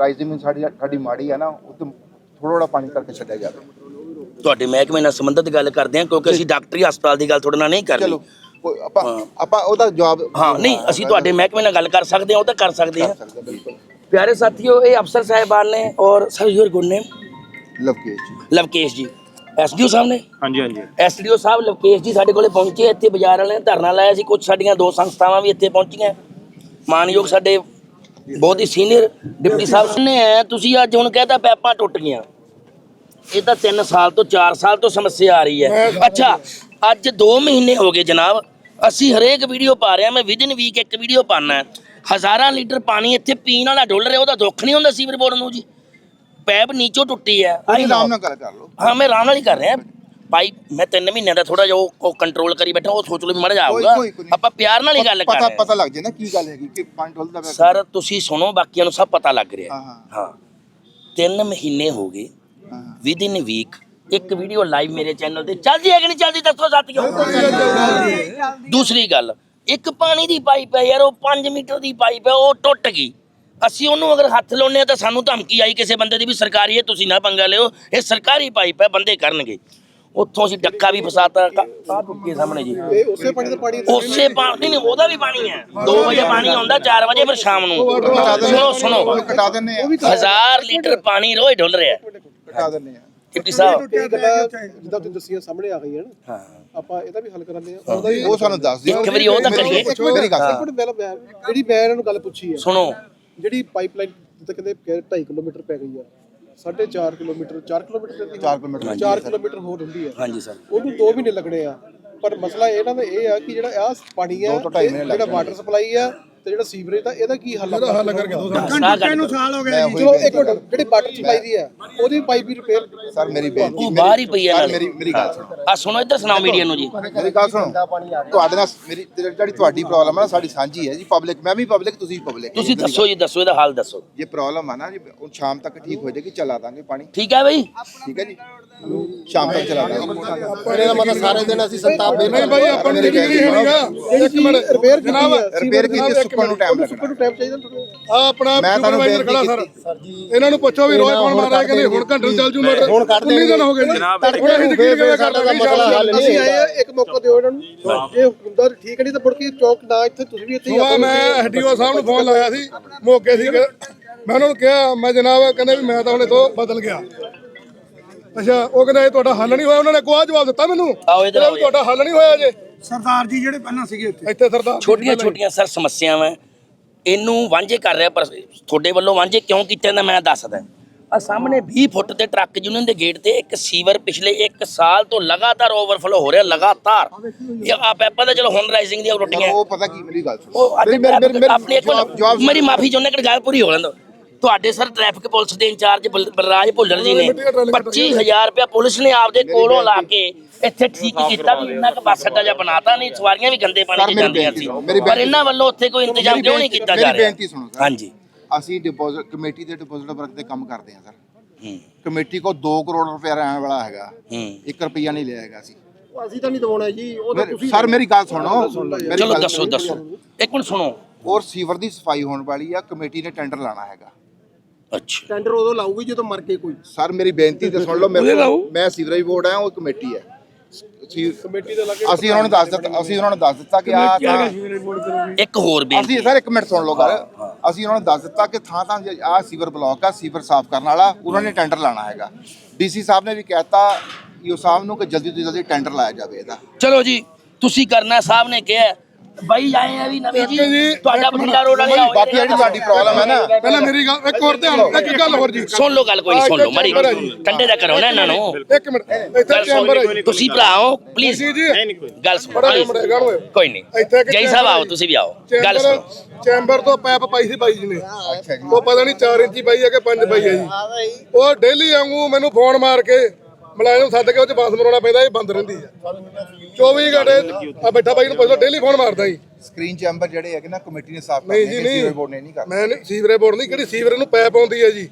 ਰਾਈਜ਼ਿੰਗ ਸਾਡੀ ਸਾਡੀ ਮਾੜੀ ਆ ਨਾ ਉਹ ਤੋਂ ਥੋੜਾ ਥੋੜਾ ਪਾਣੀ ਕਰਕੇ ਛੱਡਿਆ ਜਾਵੇ। ਤੁਹਾਡੇ ਮਹਿਕਮੇ ਨਾਲ ਸੰਬੰਧਿਤ ਗੱਲ ਕਰਦੇ ਹਾਂ ਕਿਉਂਕਿ ਅਸੀਂ ਡਾਕਟਰੀ ਹਸਪਤਾਲ ਦੀ ਗੱਲ ਤੁਹਾਡੇ ਨਾਲ ਨਹੀਂ ਕਰਨੀ। ਚਲੋ ਕੋਈ ਆਪਾਂ ਆਪਾਂ ਉਹਦਾ ਜਵਾਬ ਹਾਂ ਨਹੀਂ ਅਸੀਂ ਤੁਹਾਡੇ ਮਹਿਕਮੇ ਨਾਲ ਗੱਲ ਕਰ ਸਕਦੇ ਹਾਂ ਉਹ ਤਾਂ ਕਰ ਸਕਦੇ ਹਾਂ ਪਿਆਰੇ ਸਾਥੀਓ ਇਹ ਅਫਸਰ ਸਾਹਿਬਾਨ ਨੇ ਔਰ sir your good name Lovekesh ji. Lovekesh ji. SDO ਸਾਹਿਬ ਨੇ? ਹਾਂਜੀ ਹਾਂਜੀ। ਐਸਡੀਓ ਸਾਹਿਬ ਲਵਕੇਸ਼ ਜੀ ਸਾਡੇ ਕੋਲੇ ਪਹੁੰਚੇ ਇੱਥੇ ਬਾਜ਼ਾਰ ਵਾਲਿਆਂ ਨੇ ਧਰਨਾ ਲਾਇਆ ਸੀ ਕੁਝ ਸਾਡੀਆਂ ਦੋ ਸੰਸਥਾਵਾਂ ਵੀ ਇੱਥੇ ਪਹੁੰਚੀਆਂ। ਮਾਨਯੋਗ ਸਾਡੇ ਬਹੁਤ ਹੀ ਸੀਨੀਅਰ ਡਿਪਟੀ ਸਾਹਿਬ ਨੇ ਹੈ ਤੁਸੀਂ ਅੱਜ ਹੁਣ ਕਹਿੰਦਾ ਪੈਪਾਂ ਟੁੱਟ ਗਈਆਂ। ਇਹ ਤਾਂ 3 ਸਾਲ ਤੋਂ 4 ਸਾਲ ਤੋਂ ਸਮੱਸਿਆ ਆ ਰਹੀ ਹੈ ਅੱਛਾ ਅੱਜ 2 ਮਹੀਨੇ ਹੋ ਗਏ ਜਨਾਬ। ਅਸੀਂ ਹਰੇਕ ਵੀਡੀਓ ਪਾ ਰਹੇ ਮੈਂ ਵਿਦਿਨ ਵੀਕ ਇੱਕ ਵੀਡੀਓ ਪਾਣਾ ਹੈ ਹਜ਼ਾਰਾਂ ਲੀਟਰ ਪਾਣੀ ਇੱਥੇ ਪੀਣ ਵਾਲਾ ਡੁੱਲ ਰਿਹਾ ਉਹਦਾ ਦੁੱਖ ਨਹੀਂ ਹੁੰਦਾ ਸੀਵਰ ਬੋਰਡ ਨੂੰ ਜੀ। ਪੈਪ ਨੀਚੋਂ ਟੁੱਟੀ ਹੈ know. ਆਰਾਮ ਨਾਲ ਕਰ ਲਓ। ਹਾਂ ਮੈਂ ਆਰਾਮ ਨਾਲ ਹੀ ਕਰ ਰਿਹਾ। ਭਾਈ ਮੈਂ 3 ਮਹੀਨਿਆਂ ਦਾ ਥੋੜਾ ਜਿਹਾ ਉਹ- ਕੰਟਰੋਲ ਕਰੀ ਬੈਠਾ ਉਹ ਸੋਚ ਲਓ ਮੜ ਜਾਊਗਾ। ਆਪਾਂ ਪਿਆਰ ਨਾਲ ਹੀ ਗੱਲ ਕਰ ਪਤਾ ਪਤਾ ਲੱਗ ਜੇ ਨਾ ਕੀ ਗੱਲ ਹੈਗੀ ਕਿ ਪਾਣੀ ਡੁੱਲਦਾ ਪਿਆ ਸਰ ਤੁਸੀਂ ਸੁਣੋ ਬਾਕੀਆਂ ਨੂੰ ਸਭ ਪਤਾ ਲੱਗ ਰਿਹਾ। ਹਾਂ, ਹਾਂ। 3 ਮਹੀਨੇ ਹੋ ਗਏ। ਵਿਦ ਇਨ ਵੀਕ ਇੱਕ ਵੀਡੀਓ ਲਾਈਵ ਮੇਰੇ ਚੈਨਲ ਤੇ ਚੱਲਦੀ ਹੈ ਕਿ ਨਹੀਂ ਚੱਲਦੀ? ਦੱਸੋ ਸਾਥੀਓ ਦੂਸਰੀ ਗੱਲ ਇੱਕ ਪਾਣੀ ਦੀ ਪਾਈਪ ਹੈ ਯਾਰ ਉਹ 5 ਮੀਟਰ ਦੀ ਪਾਈਪ ਹੈ ਉਹ ਟੁੱਟ ਗਈ। ਅਸੀਂ ਉਹਨੂੰ ਅਗਰ ਹੱਥ ਲਾਉਨੇ ਆ ਤਾਂ ਸਾਨੂੰ ਧਮਕੀ ਆਈ ਕਿਸੇ ਬੰਦੇ ਦੀ ਵੀ ਸਰਕਾਰੀ ਹੈ ਤੁਸੀਂ ਨਾ ਪੰਗਾ ਲਿਓ। ਇਹ ਸਰਕਾਰੀ ਪਾਈਪ ਹੈ ਬੰਦੇ ਕਰਨਗੇ। ਉੱਥੋਂ ਅਸੀਂ ਡੱਕਾ ਵੀ ਫਸਾਤਾ ਆ ਟੁੱਕੇ ਸਾਹਮਣੇ ਜੀ। ਇਹ ਉਸੇ ਪਾਣੀ ਦਾ ਪਾਣੀ ਉਸੇ ਪਾਣੀ ਨਹੀਂ ਉਹਦਾ ਵੀ ਪਾਣੀ ਹੈ। 2 ਵਜੇ ਪਾਣੀ ਆਉਂਦਾ 4 ਵਜੇ ਫਿਰ ਸ਼ਾਮ ਨੂੰ। ਸੁਣੋ ਸੁਣੋ। ਕਟਾ ਦਿੰਨੇ ਆ। ਹਜ਼ਾਰ ਲੀਟਰ ਪਾਣੀ ਰੋਜ਼ ਡੁੱਲ ਰਿਹਾ। ਕਟਾ ਦਿੰਨੇ ਆ। ਡਿਪਟੀ ਸਾਹਿਬ। ਜਿੱਦਾਂ ਤੁਸੀਂ ਦੱਸੀਆਂ ਸਾਹਮਣੇ ਆ ਗਈਆਂ ਨਾ। ਹਾਂ। ਆਪਾਂ ਇਹਦਾ ਵੀ ਹੱਲ ਕਰਾਂਗੇ ਆ। ਉਹਦਾ ਵੀ ਉਹ ਸਾਨੂੰ ਦੱਸ ਦਿਓ। ਇੱਕ ਵਾਰੀ ਉਹ ਤਾਂ ਕਰੀਏ। ਮੇਰੀ ਗੱਲ ਜਿਹੜੀ ਮੈਂ ਇਹਨਾਂ ਨੂੰ ਗੱਲ ਪੁੱਛੀ ਹੈ ਸੁਣੋ। ਜਿਹੜੀ ਪਾਈਪਲਾਈਨ ਜਿੱਦਾਂ ਕਹਿੰਦੇ 2.5 ਕਿਲੋਮੀਟਰ ਪੈ ਗਈ ਆ 4.5 ਕਿਲੋਮੀਟਰ 4 ਕਿਲੋਮੀਟਰ ਦੀ 4 ਕਿਲੋਮੀਟਰ 4 ਕਿਲੋਮੀਟਰ ਹੋਰ ਹੁੰਦੀ ਹੈ। ਹਾਂਜੀ ਸਰ। ਉਹਨੂੰ 2 ਮਹੀਨੇ ਲੱਗਣੇ ਆ। ਪਰ ਮਸਲਾ ਇਹਨਾਂ ਦਾ ਇਹ ਆ ਕਿ ਜਿਹੜਾ ਆ ਪਾਣੀ ਆ ਤੋਂ ਤੇ ਜਿਹੜਾ ਵਾਟਰ ਸਪਲਾਈ ਆ ਤੇ ਜਿਹੜਾ ਸੀਵਰੇਜ ਦਾ ਇਹਦਾ ਕੀ ਹੱਲ ਹੱਲ ਕਰਕੇ ਦੋ ਘੰਟੇ ਨੂੰ ਸਾਲ ਹੋ ਉਹੀ ਚਲੋ ਇੱਕ ਮਿੰਟ ਜਿਹੜੀ ਵਾਟਰ ਸਪਲਾਈ ਦੀ ਆ ਉਹਦੀ ਪਾਈਪ ਵੀ ਰਿਪੇਅਰ ਸਰ ਮੇਰੀ ਬੇਨਤੀ ਉਹ ਬਾਹਰ ਹੀ ਪਈ ਆ ਸਰ, ਨਾਲੇ। ਮੇਰੀ ਮੇਰੀ ਗੱਲ ਸੁਣੋ। ਆ ਸੁਣੋ ਇੱਧਰ ਸੁਣਾਓ ਮੀਡੀਆ ਨੂੰ ਜੀ। ਮੇਰੀ ਗੱਲ ਸੁਣੋ। ਤੁਹਾਡੇ ਨਾਲ ਮੇਰੀ ਜਿਹੜੀ ਤੁਹਾਡੀ ਪ੍ਰੋਬਲਮ ਹੈ ਨਾ ਸਾਡੀ ਸਾਂਝੀ ਹੈ ਜੀ ਪਬਲਿਕ ਮੈਂ ਵੀ ਪਬਲਿਕ ਤੁਸੀਂ ਵੀ ਪਬਲਿਕ ਤੁਸੀਂ ਦੱਸੋ ਜੀ ਦੱਸੋ ਇਹਦਾ ਹਾਲ ਦੱਸੋ। ਇਹ ਪ੍ਰੋਬਲਮ ਆ ਨਾ ਜੀ ਉਹ ਸ਼ਾਮ ਤੱਕ ਠੀਕ ਹੋ ਜਾਏਗੀ ਚਲਾ ਦਾਂਗੇ ਪਾਣੀ। ਠੀਕ ਹੈ ਬਈ? ਠੀਕ ਹੈ ਜੀ? ਸ਼ਾਮ ਤੱਕ ਚਲਾ ਦਾਂਗੇ। ਦਾ ਮਤਲਬ ਸਾਰੇ ਦਿਨ ਅਸੀਂ ਸੰਤਾਪ ਦੇ ਨਹੀਂ ਭਾਈ ਆਪਾਂ ਨੂੰ ਜਿਹੜੀ ਹੈਗਾ ਇੱਕ ਮਿੰਟ ਰਿਪੇਅਰ ਜਨਾਬ ਰਿਪੇਅਰ ਕੀਤੀ ਸੁੱਕਣ ਨੂੰ ਟਾਈਮ ਲੱਗਣਾ। ਨੂੰ ਟਾਈਮ ਚਾਹੀਦਾ ਆ ਆਪਣਾ ਮੈਂ ਤੁਹਾਨੂੰ ਬੇਨਤੀ ਖੜਾ ਸਰ। ਇਹਨਾਂ ਨੂੰ ਪੁੱਛੋ ਵੀ ਰੋਜ਼ ਕੌਣ ਮਾਰ ਰਿਹਾ ਕਿ ਨਹੀਂ। ਹੁਣ ਘੰਟੇ ਚੱਲ ਜੂ ਮੋਟਰ ਹੁਣ ਕੱਢ 19 ਦਿਨ ਹੋ ਗਏ ਜੀ। ਹੁਣ ਅਸੀਂ ਕਿਵੇਂ ਸਾਡਾ ਕਰਦੇ ਮਸਲਾ ਹੱਲ ਨਹੀਂ। ਅਸੀਂ ਆਏ ਆ ਇੱਕ ਮੌਕਾ ਦਿਓ ਇਹਨਾਂ ਨੂੰ। ਜੇ ਹੁੰਦਾ ਤਾਂ ਠੀਕ ਨਹੀਂ ਤਾਂ ਮੁੜ ਕੇ ਚੌਕ ਨਾ ਇੱਥੇ ਤੁਸੀਂ ਵੀ ਇੱਥੇ ਹੀ ਮੈਂ ਐਸਡੀਓ ਸਾਹਿਬ ਨੂੰ ਫੋਨ ਲਾਇਆ ਸੀ ਮੌਕੇ ਸੀ ਕਿ- ਮੈਂ ਉਹਨਾਂ ਨੂੰ ਕਿਹਾ ਮੈਂ ਜਨਾਬ ਕਹਿੰਦੇ ਵੀ ਮੈਂ ਤਾਂ ਹੁਣੇ ਤੋਂ ਬਦਲ ਗਿਆ। ਅੱਛਾ ਉਹ ਕਹਿੰਦਾ ਇਹ ਤੁਹਾਡਾ ਹੱਲ ਨਹੀਂ ਹੋਇਆ ਉਹਨਾਂ ਨੇ ਕੋਈ ਜਵਾਬ ਦਿੱਤਾ ਮੈਨੂੰ। ਆਓ ਇੱਧਰ ਕਹਿੰਦਾ ਆਓ ਵੀ ਤੁਹਾਡਾ ਹੱਲ ਨਹੀਂ ਹੋਇਆ ਜੇ ਸਰਦਾਰ ਜੀ ਜਿਹੜੇ ਪਹਿਲਾਂ ਸੀਗੇ ਇੱਥੇ ਇੱਥੇ ਸਰਦਾਰ ਛੋਟੀਆਂ ਛੋਟੀਆਂ ਸਰ ਸਮੱਸਿਆਵਾਂ। ਇਹਨੂੰ ਵਾਂਝੇ ਕਰ ਰਿਹਾ ਪਰ ਤੁਹਾਡੇ ਵੱਲੋਂ ਵਾਂਝੇ ਕਿਉਂ ਕੀਤੇ ਨੇ ਮੈਂ ਦੱਸਦਾ ਆ ਸਾਹਮਣੇ 20 ਫੁੱਟ ਤੇ ਟਰੱਕ ਯੂਨੀਅਨ ਦੇ ਗੇਟ ਤੇ ਇੱਕ ਸੀਵਰ ਪਿਛਲੇ 1 ਸਾਲ ਤੋਂ ਲਗਾਤਾਰ ਓਵਰਫਲੋ ਹੋ ਰਿਹਾ ਲਗਾਤਾਰ। ਇਹ ਆ ਪੈਪਾ ਤਾਂ ਚਲੋ ਹੁਣ ਰਾਈਜ਼ਿੰਗ ਦੀਆਂ ਰੋਟੀਆਂ। ਉਹ ਪਤਾ ਕੀ ਮੇਰੀ ਗੱਲ ਸੁਣੋ। ਉਹ ਅੱਜ ਮੇਰੀ- ਮੇਰੀ- ਮੇਰੀ- ਮੇਰੀ- ਆਪਣੀ ਇੱਕ ਮੇਰੀ ਮਾਫੀ ਚਾਹੁੰਦਾ ਕਿ ਗੱਲ ਪੂਰੀ ਹੋ ਲੈਣ ਦਿਓ ਤੁਹਾਡੇ ਸਰ ਟ੍ਰੈਫਿਕ ਪੁਲਿਸ ਦੇ ਇੰਚਾਰਜ ਬਲ- ਬਲਰਾਜ ਭੁੱਲਰ ਜੀ ਨੇ 25000 ਰੁਪਏ ਪੁਲਿਸ ਨੇ ਆਪਦੇ ਕੋਲੋਂ ਲਾ ਕੇ ਇੱਥੇ ਠੀਕ ਕੀਤਾ ਵੀ ਇੰਨਾ ਕੁ ਬੱਸ ਅੱਡਾ ਜਿਹਾ ਬਣਾਤਾ ਨਹੀਂ ਸਵਾਰੀਆਂ ਵੀ ਗੰਦੇ ਪਾਣੀ 'ਚ ਜਾਂਦੀਆਂ ਸੀ। ਪਰ ਇਹਨਾਂ ਵੱਲੋਂ ਉੱਥੇ ਕੋਈ ਇੰਤਜ਼ਾਮ ਕਿਉਂ ਨਹੀਂ ਕੀਤਾ ਜਾ ਮੇਰੀ ਰਿਹਾ? ਬੇਨਤੀ ਸੁਣੋ ਸਰ। ਹਾਂਜੀ। ਅਸੀਂ ਡਿਪੋਜ਼ਿਟ ਕਮੇਟੀ ਦੇ ਡਿਪੋਜ਼ਿਟ ਵਰਕ ਤੇ ਕੰਮ ਕਰਦੇ ਹਾਂ ਸਰ। ਹੂੰ। ਕਮੇਟੀ ਕੋ 2 ਕਰੋੜ ਰੁਪਏ ਰਹਿਣ ਵਾਲਾ ਹੈਗਾ। ਹੂੰ। 1 ਰੁਪਿਆ ਨਹੀਂ ਲਿਆ ਹੈਗਾ ਅਸੀਂ। ਅਸੀਂ ਤਾਂ ਨਹੀਂ ਦਵਾਉਣਾ ਜੀ ਉਹ ਤਾਂ ਤੁਸੀਂ ਸਰ ਮੇਰੀ ਗੱਲ ਸੁਣੋ। ਚਲੋ ਦੱਸੋ। ਦੱਸੋ। ਇੱਕ ਮਿੰਟ ਸੁਣੋ। ਔਰ ਸੀਵਰ ਦੀ ਸਫ਼ਾਈ ਹੋਣ ਵਾਲੀ ਆ ਕਮੇਟੀ ਨੇ ਟੈਂਡਰ ਲਾਣਾ ਹੈਗਾ। ਅੱਛਾ। ਟੈਂਡਰ ਉਦੋਂ ਲਾਊਗੀ ਜਦੋਂ ਮਰ ਕੇ ਕੋਈ। ਸਰ ਮੇਰੀ ਬੇਨਤੀ ਤੇ ਸੁਣ ਲਓ ਮੈਂ ਸੀਵਰੇਜ ਬੋਰਡ ਆ ਉਹ ਕਮੇਟੀ ਹੈ ਕਮੇਟੀ ਦੇ ਲੱਗੇ ਅਸੀਂ ਉਹਨਾਂ ਨੂੰ ਦੱਸ ਦਿੱਤਾ ਅਸੀਂ ਉਹਨਾਂ ਨੂੰ ਦੱਸ ਦਿੱਤਾ ਕਿ ਆ ਇੱਕ ਹੋਰ ਬੇਨਤੀ। ਅਸੀਂ ਸਰ ਇੱਕ ਮਿੰਟ ਸੁਣ ਲਓ ਗੱਲ। ਅਸੀਂ ਉਹਨਾਂ ਨੂੰ ਦੱਸ ਦਿੱਤਾ ਕਿ ਥਾਂ ਥਾਂ ਆ ਸੀਵਰ ਬਲਾਕ ਆ ਸੀਵਰ ਸਾਫ਼ ਕਰਨ ਵਾਲਾ ਉਹਨਾਂ ਨੇ ਟੈਂਡਰ ਲਾਣਾ ਹੈਗਾ। ਡੀਸੀ ਸਾਹਿਬ ਨੇ ਵੀ ਕਹਿਤਾ ਈਓ ਸਾਹਿਬ ਨੂੰ ਕਿ ਜਲਦੀ ਤੋਂ ਜਲਦੀ ਟੈਂਡਰ ਲਾਇਆ ਜਾਵੇ ਇਹਦਾ। ਚਲੋ ਜੀ ਤੁਸੀਂ ਕਰਨਾ ਸਾਹਿਬ ਨੇ ਕਿਹਾ। ਬਾਈ ਆਏ ਆ ਵੀ ਨਵੇਂ ਜੀ ਤੁਹਾਡਾ ਬਠਿੰਡਾ ਰੋਡ ਵਾਲੇ ਆਓ ਬਾਕੀ ਜਿਹੜੀ ਤੁਹਾਡੀ ਪ੍ਰੋਬਲਮ ਹੈ ਨਾ ਪਹਿਲਾਂ ਮੇਰੀ ਗੱਲ ਇੱਕ ਹੋਰ ਧਿਆਨ ਇੱਕ ਗੱਲ ਹੋਰ ਜੀ। ਸੁਣ ਲਓ ਗੱਲ ਕੋਈ ਸੁਣ ਲਓ ਮੜੀ ਠੰਡੇ ਦਾ ਕਰੋ ਨਾ ਇਹਨਾਂ ਨੂੰ। ਇੱਕ ਮਿੰਟ ਇੱਥੇ ਚੈਂਬਰ ਹੈ ਤੁਸੀਂ ਭਰਾਓ ਪਲੀਜ਼ ਗੱਲ ਸੁਣੋ। ਕੋਈ ਨਹੀਂ। ਜੈ ਸਾਹਿਬ ਆਓ। ਤੁਸੀਂ ਵੀ ਆਓ। ਗੱਲ ਚੈਂਬਰ ਸੁਣੋ। ਚੈਂਬਰ ਤੋਂ ਪੈਪ ਪਾਈ ਸੀ ਬਾਈ ਜੀ ਨੇ। ਉਹ ਪਤਾ ਨਹੀਂ 4 ਇੰਚੀ ਪਾਈ ਹੈ ਕਿ 5 ਪਾਈ ਹੈ ਜੀ। ਉਹ ਡੇਲੀ ਵਾਂਗੂ ਮੈਨੂੰ ਫੋਨ ਮਾਰ ਕੇ ਮੁਲਾਜ਼ਮ ਸੱਦ ਕੇ ਉਹ ਚ ਬਾਂਸ ਮਰਾਉਣਾ ਪੈਂਦਾ ਇਹ ਬੰਦ ਰਹਿੰਦੀ ਹੈ 24 ਘੰਟੇ ਆ ਬੈਠਾ ਬਾਈ ਨੂੰ ਪੁੱਛ ਡੇਲੀ ਫੋਨ ਮਾਰਦਾ ਜੀ। ਸਕਰੀਨ ਚੈਂਬਰ ਜਿਹੜੇ ਹੈਗੇ ਨਾ ਕਮੇਟੀ ਨੇ ਸਾਫ਼ ਨਹੀਂ ਕਰਨੇ ਜੀ ਨਹੀਂ। ਸੀਵਰ ਬੋਰਡ ਨੇ ਨਹੀਂ ਕਰਨਾ। ਮੈਂ ਨਹੀਂ ਸੀਵਰੇ ਬੋਰਡ ਨਹੀਂ ਕਿਹੜੀ ਸੀਵਰੇ ਨੂੰ ਪੈਪ ਆਉਂਦੀ ਹੈ ਜੀ।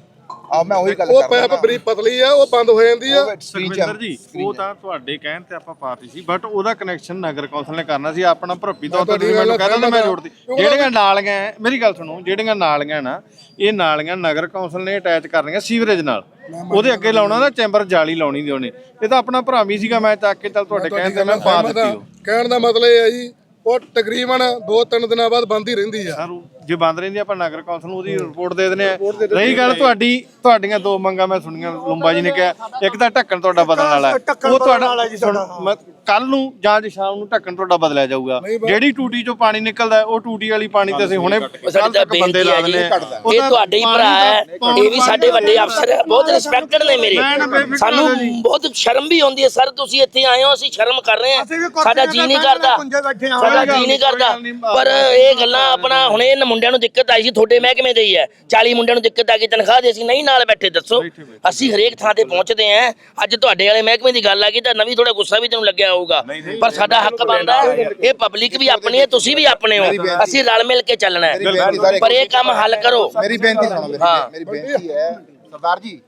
ਆ ਮੈਂ ਉਹੀ ਗੱਲ ਉਹ ਪੈਪ ਬਰੀ ਪਤਲੀ ਆ ਉਹ ਬੰਦ ਹੋ ਜਾਂਦੀ ਆ। ਸਕਰੀਨ ਸੁਖਵਿੰਦਰ ਜੀ ਉਹ ਤਾਂ ਤੁਹਾਡੇ ਕਹਿਣ ਤੇ ਆਪਾਂ ਪਾਤੀ ਸੀ ਬਟ ਉਹਦਾ ਕਨੈਕਸ਼ਨ ਨਗਰ ਕੌਂਸਲ ਨੇ ਕਰਨਾ ਸੀ ਆਪਣਾ ਭਰਪੀ ਤੌਰ ਤੇ ਤੁਸੀਂ ਮੈਨੂੰ ਕਹਿੰਦਾ ਮੈਂ ਜੋੜਦੀ। ਜਿਹੜੀਆਂ ਨਾਲੀਆਂ ਹੈ, ਮੇਰੀ ਗੱਲ ਸੁਣੋ ਜਿਹੜੀਆਂ ਨਾਲੀਆਂ ਨਾ ਇਹ ਨਾਲੀਆਂ ਨਗਰ ਕੌਂਸਲ ਨੇ ਅਟੈਚ ਕਰਨੀਆਂ ਸੀਵਰੇਜ ਨਾਲ। ਉਹਦੇ ਅੱਗੇ ਲਾਉਣਾ ਨਾ ਚੈਂਬਰ ਜਾਲੀ ਲਾਉਣੀ ਦੀ ਉਹਨੇ। ਇਹ ਤਾਂ ਆਪਣਾ ਭਰਾ ਵੀ ਸੀਗਾ ਮੈਂ ਚੱਕ ਕੇ ਚੱਲ ਤੁਹਾਡੇ ਕਹਿਣ ਤੇ ਮੈਂ ਪਾ ਦਿੱਤੀ ਉਹ। ਕਹਿਣ ਦਾ ਮਤਲਬ ਇਹ ਹੈ ਜੀ ਉਹ ਤਕਰੀਬਨ 2-3 ਦਿਨਾਂ ਬਾਅਦ ਬੰਦ ਹੀ ਰਹਿੰਦੀ ਆ। ਜੇ ਬੰਦ ਰਹਿੰਦੀ ਆਪਾਂ ਨਗਰ ਕੌਂਸਲ ਨੂੰ ਉਹਦੀ ਰਿਪੋਰਟ ਦੇ ਦਿੰਦੇ ਆ। ਰਹੀ ਗੱਲ ਤੁਹਾਡੀ ਤੁਹਾਡੀਆਂ ਦੋ ਮੰਗਾਂ ਮੈਂ ਸੁਣੀਆਂ ਲੰਬਾ ਜੀ ਨੇ ਕਿਹਾ। ਇੱਕ ਤਾਂ ਢੱਕਣ ਤੁਹਾਡਾ ਬਦਲਣ ਵਾਲਾ। ਉਹ ਤੁਹਾਡਾ ਕੱਲ ਨੂੰ ਜਾਂ ਅੱਜ ਸ਼ਾਮ ਨੂੰ ਢੱਕਣ ਤੁਹਾਡਾ ਬਦਲਿਆ ਜਾਊਗਾ। ਜਿਹੜੀ ਟੂਟੀ ਚੋਂ ਪਾਣੀ ਨਿਕਲਦਾ ਉਹ ਟੂਟੀ ਵਾਲੀ ਪਾਣੀ ਤੇ ਅਸੀਂ ਹੁਣੇ ਕੱਲ ਤੱਕ ਬੰਦੇ ਲਾ ਉਹ ਇਹ ਤੁਹਾਡੇ ਹੀ ਭਰਾ ਹੈ ਇਹ ਵੀ ਸਾਡੇ ਵੱਡੇ ਅਫਸਰ ਹੈ ਬਹੁਤ ਰਿਸਪੈਕਟਡ ਨੇ ਮੇਰੇ। ਸਾਨੂੰ। ਬਹੁਤ ਸ਼ਰਮ ਵੀ ਆਉਂਦੀ ਹੈ ਸਰ ਤੁਸੀਂ ਇੱਥੇ ਆਏ ਹੋ ਅਸੀਂ ਸ਼ਰਮ ਕਰ ਰਹੇ ਹਾਂ। ਸਾਡਾ ਜੀ ਨਹੀਂ ਕਰਦਾ। ਸਾਡਾ ਜੀ ਨਹੀਂ ਕਰਦਾ। ਪਰ ਇਹ ਗੱਲਾਂ ਆਪਣਾ ਹੁਣੇ ਮੁੰਡਿਆਂ ਨੂੰ ਦਿੱਕਤ ਆਈ ਸੀ ਤੁਹਾਡੇ ਮਹਿਕਮੇ ਦੇ ਹੀ ਹੈ। 40 ਮੁੰਡਿਆਂ ਨੂੰ ਦਿੱਕਤ ਆ ਗਈ ਤਨਖਾਹ ਦੇ ਅਸੀਂ ਨਹੀਂ ਨਾਲ ਬੈਠੇ ਦੱਸੋ। ਅਸੀਂ ਹਰੇਕ ਥਾਂ ਤੇ ਪਹੁੰਚਦੇ ਆਂ ਅੱਜ ਤੁਹਾਡੇ ਵਾਲੇ ਮਹਿਕਮੇ ਦੀ ਗੱਲ ਆ ਗਈ ਤਾਂ ਨਵੀਂ ਥੋੜਾ ਗੁੱਸਾ ਵੀ ਤੈਨੂੰ ਲੱਗਿਆ ਹੋਊਗਾ। ਪਰ ਸਾਡਾ ਹੱਕ ਬਣਦਾ। ਇਹ ਪਬਲਿਕ ਵੀ ਆਪਣੀ ਹੈ ਤੁਸੀਂ ਵੀ ਆਪਣੇ ਹੋ। ਅਸੀਂ ਰਲ ਮਿਲ ਕੇ ਚੱਲਣਾ ਹੈ। ਪਰ ਇਹ ਕੰਮ ਹੱਲ ਕਰੋ। ਮੇਰੀ ਬੇਨਤੀ ਸੁਣੋ ਮੇਰੀ। ਮੇਰੀ ਬੇਨਤੀ ਹੈ ਸਰਦਾਰ ਜੀ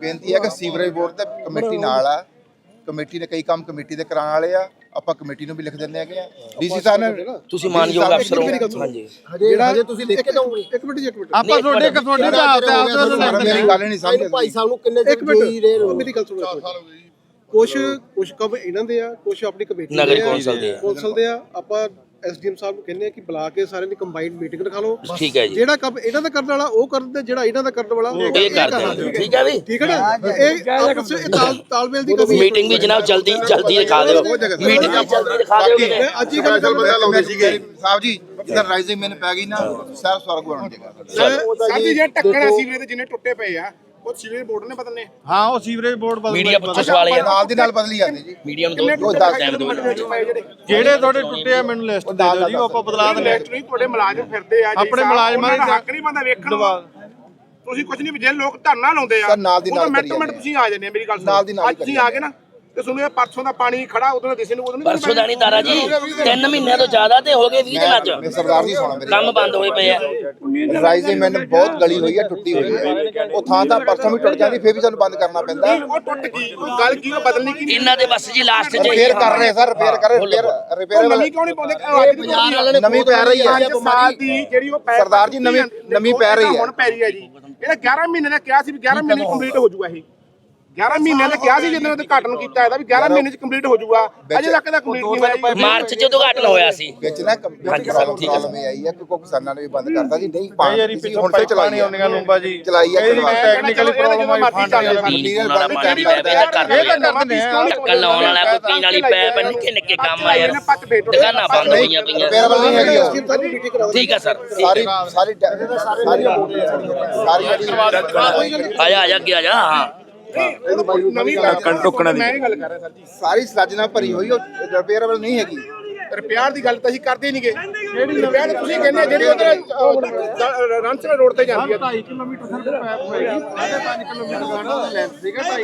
ਬੇਨਤੀ ਹੈ ਕਿ ਸੀਵਰੇਜ ਬੋਰਡ ਤੇ ਕਮੇਟੀ ਨਾਲ ਆ। ਕਮੇਟੀ ਨੇ ਕਈ ਕੰਮ ਕਮੇਟੀ ਦੇ ਕਰਾਉਣ ਵਾਲੇ ਆ। ਆਪਾਂ ਕਮੇਟੀ ਨੂੰ ਵੀ ਲਿਖ ਦਿੰਦੇ ਹੈਗੇ ਆ। ਡੀਸੀ ਸਾਹਿਬ ਨੇ ਤੁਸੀਂ ਮਾਨਯੋਗ ਅਫਸਰ ਹੋ। ਹਾਂਜੀ। ਹਜੇ ਹਜੇ ਤੁਸੀਂ ਲਿਖ ਕੇ ਦਓਗੇ। ਇੱਕ ਮਿੰਟ ਜੀ ਇੱਕ ਮਿੰਟ। ਆਪਾਂ ਤੁਹਾਡੇ ਇੱਕ ਤੁਹਾਡੇ ਦਾ ਆਪ ਤੇ ਆਪ ਸਰ, ਮੇਰੀ ਗੱਲ ਨਹੀਂ ਸਮਝਦੇ। ਭਾਈ ਸਾਹਿਬ ਨੂੰ ਕਿੰਨੇ ਇੱਕ ਦਿਨ ਜੋਈ ਰਹੇ ਮਿੰਟ ਰਹੋ ਮੇਰੀ ਗੱਲ ਸੁਣੋ ਇੱਕ ਮਿੰਟ। ਕੁਝ ਕੁਝ ਕੰਮ ਇਹਨਾਂ ਦੇ ਆ ਕੁਝ ਆਪਣੀ ਕਮੇਟੀ ਨਗਰ ਕੌਂਸਲ ਦੇ ਆ। ਕੌਂਸਲ ਦੇ ਆ। ਆਪਾਂ ਐਸਡੀਐਮ ਸਾਹਿਬ ਨੂੰ ਕਹਿੰਦੇ ਆ ਕਿ ਬੁਲਾ ਕੇ ਸਾਰਿਆਂ ਦੀ ਕੰਬਾਈਨਡ ਮੀਟਿੰਗ ਰਖਾ ਲਓ। ਠੀਕ ਹੈ ਜੀ। ਜਿਹੜਾ ਕੰਮ ਇਹਨਾਂ ਦਾ ਕਰਨ ਵਾਲਾ ਉਹ ਕਰਨ ਤੇ ਜਿਹੜਾ ਇਹਨਾਂ ਦਾ ਕਰਨ ਵਾਲਾ ਉਹ ਇਹ ਕਰਦੇ। ਠੀਕ ਹੈ ਵੀ? ਠੀਕ ਹੈ ਨਾ? ਇਹ ਆਪਸ ਵਿੱਚ ਇਹ ਤਾਲ ਤਾਲਮੇਲ ਦੀ ਕਮੀ ਮੀਟਿੰਗ ਵੀ ਜਨਾਬ ਜਲਦੀ ਜਲਦੀ ਦਿਖਾ ਦਿਓ। ਮੀਟਿੰਗ ਵੀ ਜਲਦੀ ਦਿਖਾ ਦਿਓ ਕਿਤੇ। ਅੱਜ ਹੀ ਗੱਲ ਬੰਦਾ ਲਾਉਂਦੇ ਸੀਗੇ। ਸਾਹਿਬ ਜੀ ਜਿੱਦਾਂ ਰਾਈਜ਼ਿੰਗ ਮੈਨ ਪੈ ਗਈ ਨਾ ਸਰ ਸਵਰਗ ਬਣ ਜਾਏਗਾ ਸਾਡੀ ਜੇ ਟੱਕਰ ਸੀਵਰੇਜ ਦੇ ਜਿੰਨੇ ਟੁੱਟੇ ਪਏ ਆ। ਉਹ ਸੀਵਰੇਜ ਬੋਰਡ ਨੇ ਬਦਲਨੇ। ਹਾਂ ਉਹ ਸੀਵਰੇਜ ਬੋਰਡ ਬਦਲ ਮੀਡੀਆ ਪੁੱਛ ਵਾਲੇ ਆ। ਨਾਲ ਦੀ ਨਾਲ ਬਦਲੀ ਜਾਂਦੀ ਜੀ। ਮੀਡੀਆ ਨੂੰ ਦੋ ਟਾਈਮ ਦਿਓ ਜਿਹੜੇ? ਤੁਹਾਡੇ ਟੁੱਟੇ ਆ ਮੈਨੂੰ ਲਿਸਟ ਦੇ ਦਿਓ ਜੀ ਉਹ ਆਪਾਂ ਬਦਲਾ ਦਿੰਦੇ ਹਾਂ। ਨਹੀਂ ਤੁਹਾਡੇ ਮੁਲਾਜ਼ਮ ਫਿਰਦੇ ਆ ਆਪਣੇ ਮੁਲਾਜ਼ਮਾਂ ਦੀ ਹੱਕ ਨਹੀਂ ਬੰਦਾ ਵੇਖਣ ਤੁਸੀਂ ਕੁਝ ਨਹੀਂ ਜੇ ਲੋਕ ਧਰਨਾ ਲਾਉਂਦੇ ਆ ਸਰ, ਨਾਲ ਦੀ ਨਾਲ ਮਿੰਟੋ ਕਰੀ ਮਿੰਟ ਤੁਸੀਂ ਆ ਜਾਂਦੇ ਆ ਮੇਰੀ ਗੱਲ ਸੁਣੋ। ਦੀ ਅੱਜ ਤੁਸੀਂ ਆ ਗਏ ਨਾ। ਤੇ ਸੁਣੋ ਇਹ ਪਰਸੋਂ ਦਾ ਪਾਣੀ ਖੜਾ ਉਦੋਂ ਦਾ ਦਿਸੇ ਨੂੰ ਉਦੋਂ ਪਰਸੋਂ ਦਾ ਨਹੀਂ ਤਾਰਾ ਜੀ। 3 ਮਹੀਨਿਆਂ ਤੋਂ ਜ਼ਿਆਦਾ ਤੇ ਹੋ ਗਏ 20 ਦਿਨਾਂ ਚ ਸਰਦਾਰ ਜੀ ਸੁਣਾ ਮੇਰੇ ਕੰਮ ਬੰਦ ਹੋਏ ਪਏ ਆ। ਰਾਈਜ਼ਿੰਗ ਮੈਨ ਬਹੁਤ ਗਲੀ ਹੋਈ ਹੈ ਟੁੱਟੀ ਹੋਈ ਹੈ ਉਹ ਥਾਂ ਤਾਂ ਪਰਸੋਂ ਵੀ ਟੁੱਟ ਜਾਂਦੀ ਫੇਰ ਵੀ ਸਾਨੂੰ ਬੰਦ ਕਰਨਾ ਪੈਂਦਾ। ਉਹ ਟੁੱਟ ਗਈ। ਉਹ ਗੱਲ ਕੀ ਉਹ ਬਦਲਣੀ ਕੀ? ਇਹਨਾਂ ਦੇ ਬਸ ਜੀ ਲਾਸਟ ਚ ਰਿਪੇਅਰ ਕਰ ਰਹੇ ਸਰ ਰਿਪੇਅਰ ਕਰ ਰਹੇ ਰਿਪੇਅਰ ਰਿਪੇਅਰ ਨਵੀਂ ਕਿਉਂ ਨਹੀਂ ਪਾਉਂਦੇ? ਅੱਜ ਦੀ ਬਾਜ਼ਾਰ ਵਾਲੇ ਨੇ ਨਵੀਂ ਪੈ ਰਹੀ ਹੈ ਪੰਜ ਸਾਲ ਦੀ ਜਿਹੜੀ ਉਹ ਪੈ ਸਰਦਾਰ ਜੀ, ਨਵੀਂ- ਨਵੀਂ ਪੈ ਰਹੀ ਹੈ। ਹੁਣ ਪੈ ਰਹੀ ਹੈ ਜੀ। ਇਹਦਾ 11 ਮਹੀਨੇ ਦਾ ਕਿਹਾ ਸੀ ਵੀ 11 ਮਹੀਨੇ ਕੰਪਲੀਟ ਹੋ ਜਾਊਗਾ ਇਹ। 11 ਮਹੀਨੇ ਦਾ ਕਿਹਾ ਸੀ ਜਦੋਂ ਉਹਦੇ ਘਾਟਨ ਕੀਤਾ ਇਹਦਾ ਵੀ 11 ਮਹੀਨੇ ਚ ਕੰਪਲੀਟ ਹੋ ਜਾਊਗਾ। ਅਜੇ ਤੱਕ ਇਹਦਾ ਕੰਪਲੀਟ ਨਹੀਂ ਹੋਇਆ। ਮਾਰਚ ਚ ਉਦਘਾਟਨ ਹੋਇਆ ਸੀ। ਵਿੱਚ ਨਾ ਪ੍ਰੋਬਲਮ ਪ੍ਰੋਬਲਮ ਇਹ ਆਈ ਹੈ ਕਿ ਕੋਈ ਕਿਸਾਨਾਂ ਨੇ ਵੀ ਬੰਦ ਕਰਤਾ ਜੀ। ਨਹੀਂ ਪਾਣੀ ਹੁਣ ਤੇ ਚਲਾਈ ਆਉਂਦੀਆਂ ਲੰਬਾ ਜੀ। ਚਲਾਈ ਹੈ ਟੈਕਨੀਕਲੀ ਪ੍ਰੋਬਲਮ ਆਈ ਫੰਡ ਨਹੀਂ ਆਉਂਦਾ ਪੀਣ ਪੂਣ ਵਾਲਾ ਪਾਣੀ ਪੈਪ ਇਹਦਾ ਕਰ ਇਹ ਤਾਂ ਰਹੇ ਕਰ ਦਿੰਦੇ ਆ ਢੱਕਣ ਲਾਉਣ ਵਾਲਾ ਕੋਈ ਪੀਣ ਵਾਲੀ ਪੈਪ ਨਿੱਕੇ ਨਿੱਕੇ ਕੰਮ ਆ। ਯਾਰ ਦੁਕਾਨਾਂ ਬੰਦ ਹੋਈਆਂ ਪਈਆਂ। ਠੀਕ ਆ ਸਰ ਸਾਰੀ ਸਾਰੀ। ਸਾਰੀ ਸਾਰੀ ਜਿਹੜੀ ਆ ਜਾ ਆ ਜਾ ਅੱਗੇ ਆ ਜਾ ਹਾਂ ਨਵੀਂ ਕਣ ਟੁਕਣਾ ਦੀ। ਮੈਂ ਇਹ ਗੱਲ ਕਰ ਰਿਹਾ ਸਰ ਜੀ। ਸਾਰੀ ਸਲੱਜ ਨਾਲ ਭਰੀ ਹੋਈ ਉਹ ਰਿਪੇਅਰਬਲ ਨਹੀਂ ਹੈਗੀ। ਰਿਪੇਅਰ ਦੀ ਗੱਲ ਤਾਂ ਅਸੀਂ ਕਰਦੇ ਨਹੀਂਗੇ। ਜਿਹੜੀ ਰਿਪੇਅਰ ਤੁਸੀਂ ਕਹਿੰਦੇ ਜਿਹੜੀ ਉਧਰ ਰਣਸਰ ਰੋਡ ਤੇ ਜਾਂਦੀ ਹੈ। 2.5 ਕਿਲੋਮੀਟਰ ਸਰ ਪੈਪ ਹੋਏਗੀ। 5.5 ਕਿਲੋਮੀਟਰ ਦਾ ਲੈਂਥ ਸੀਗਾ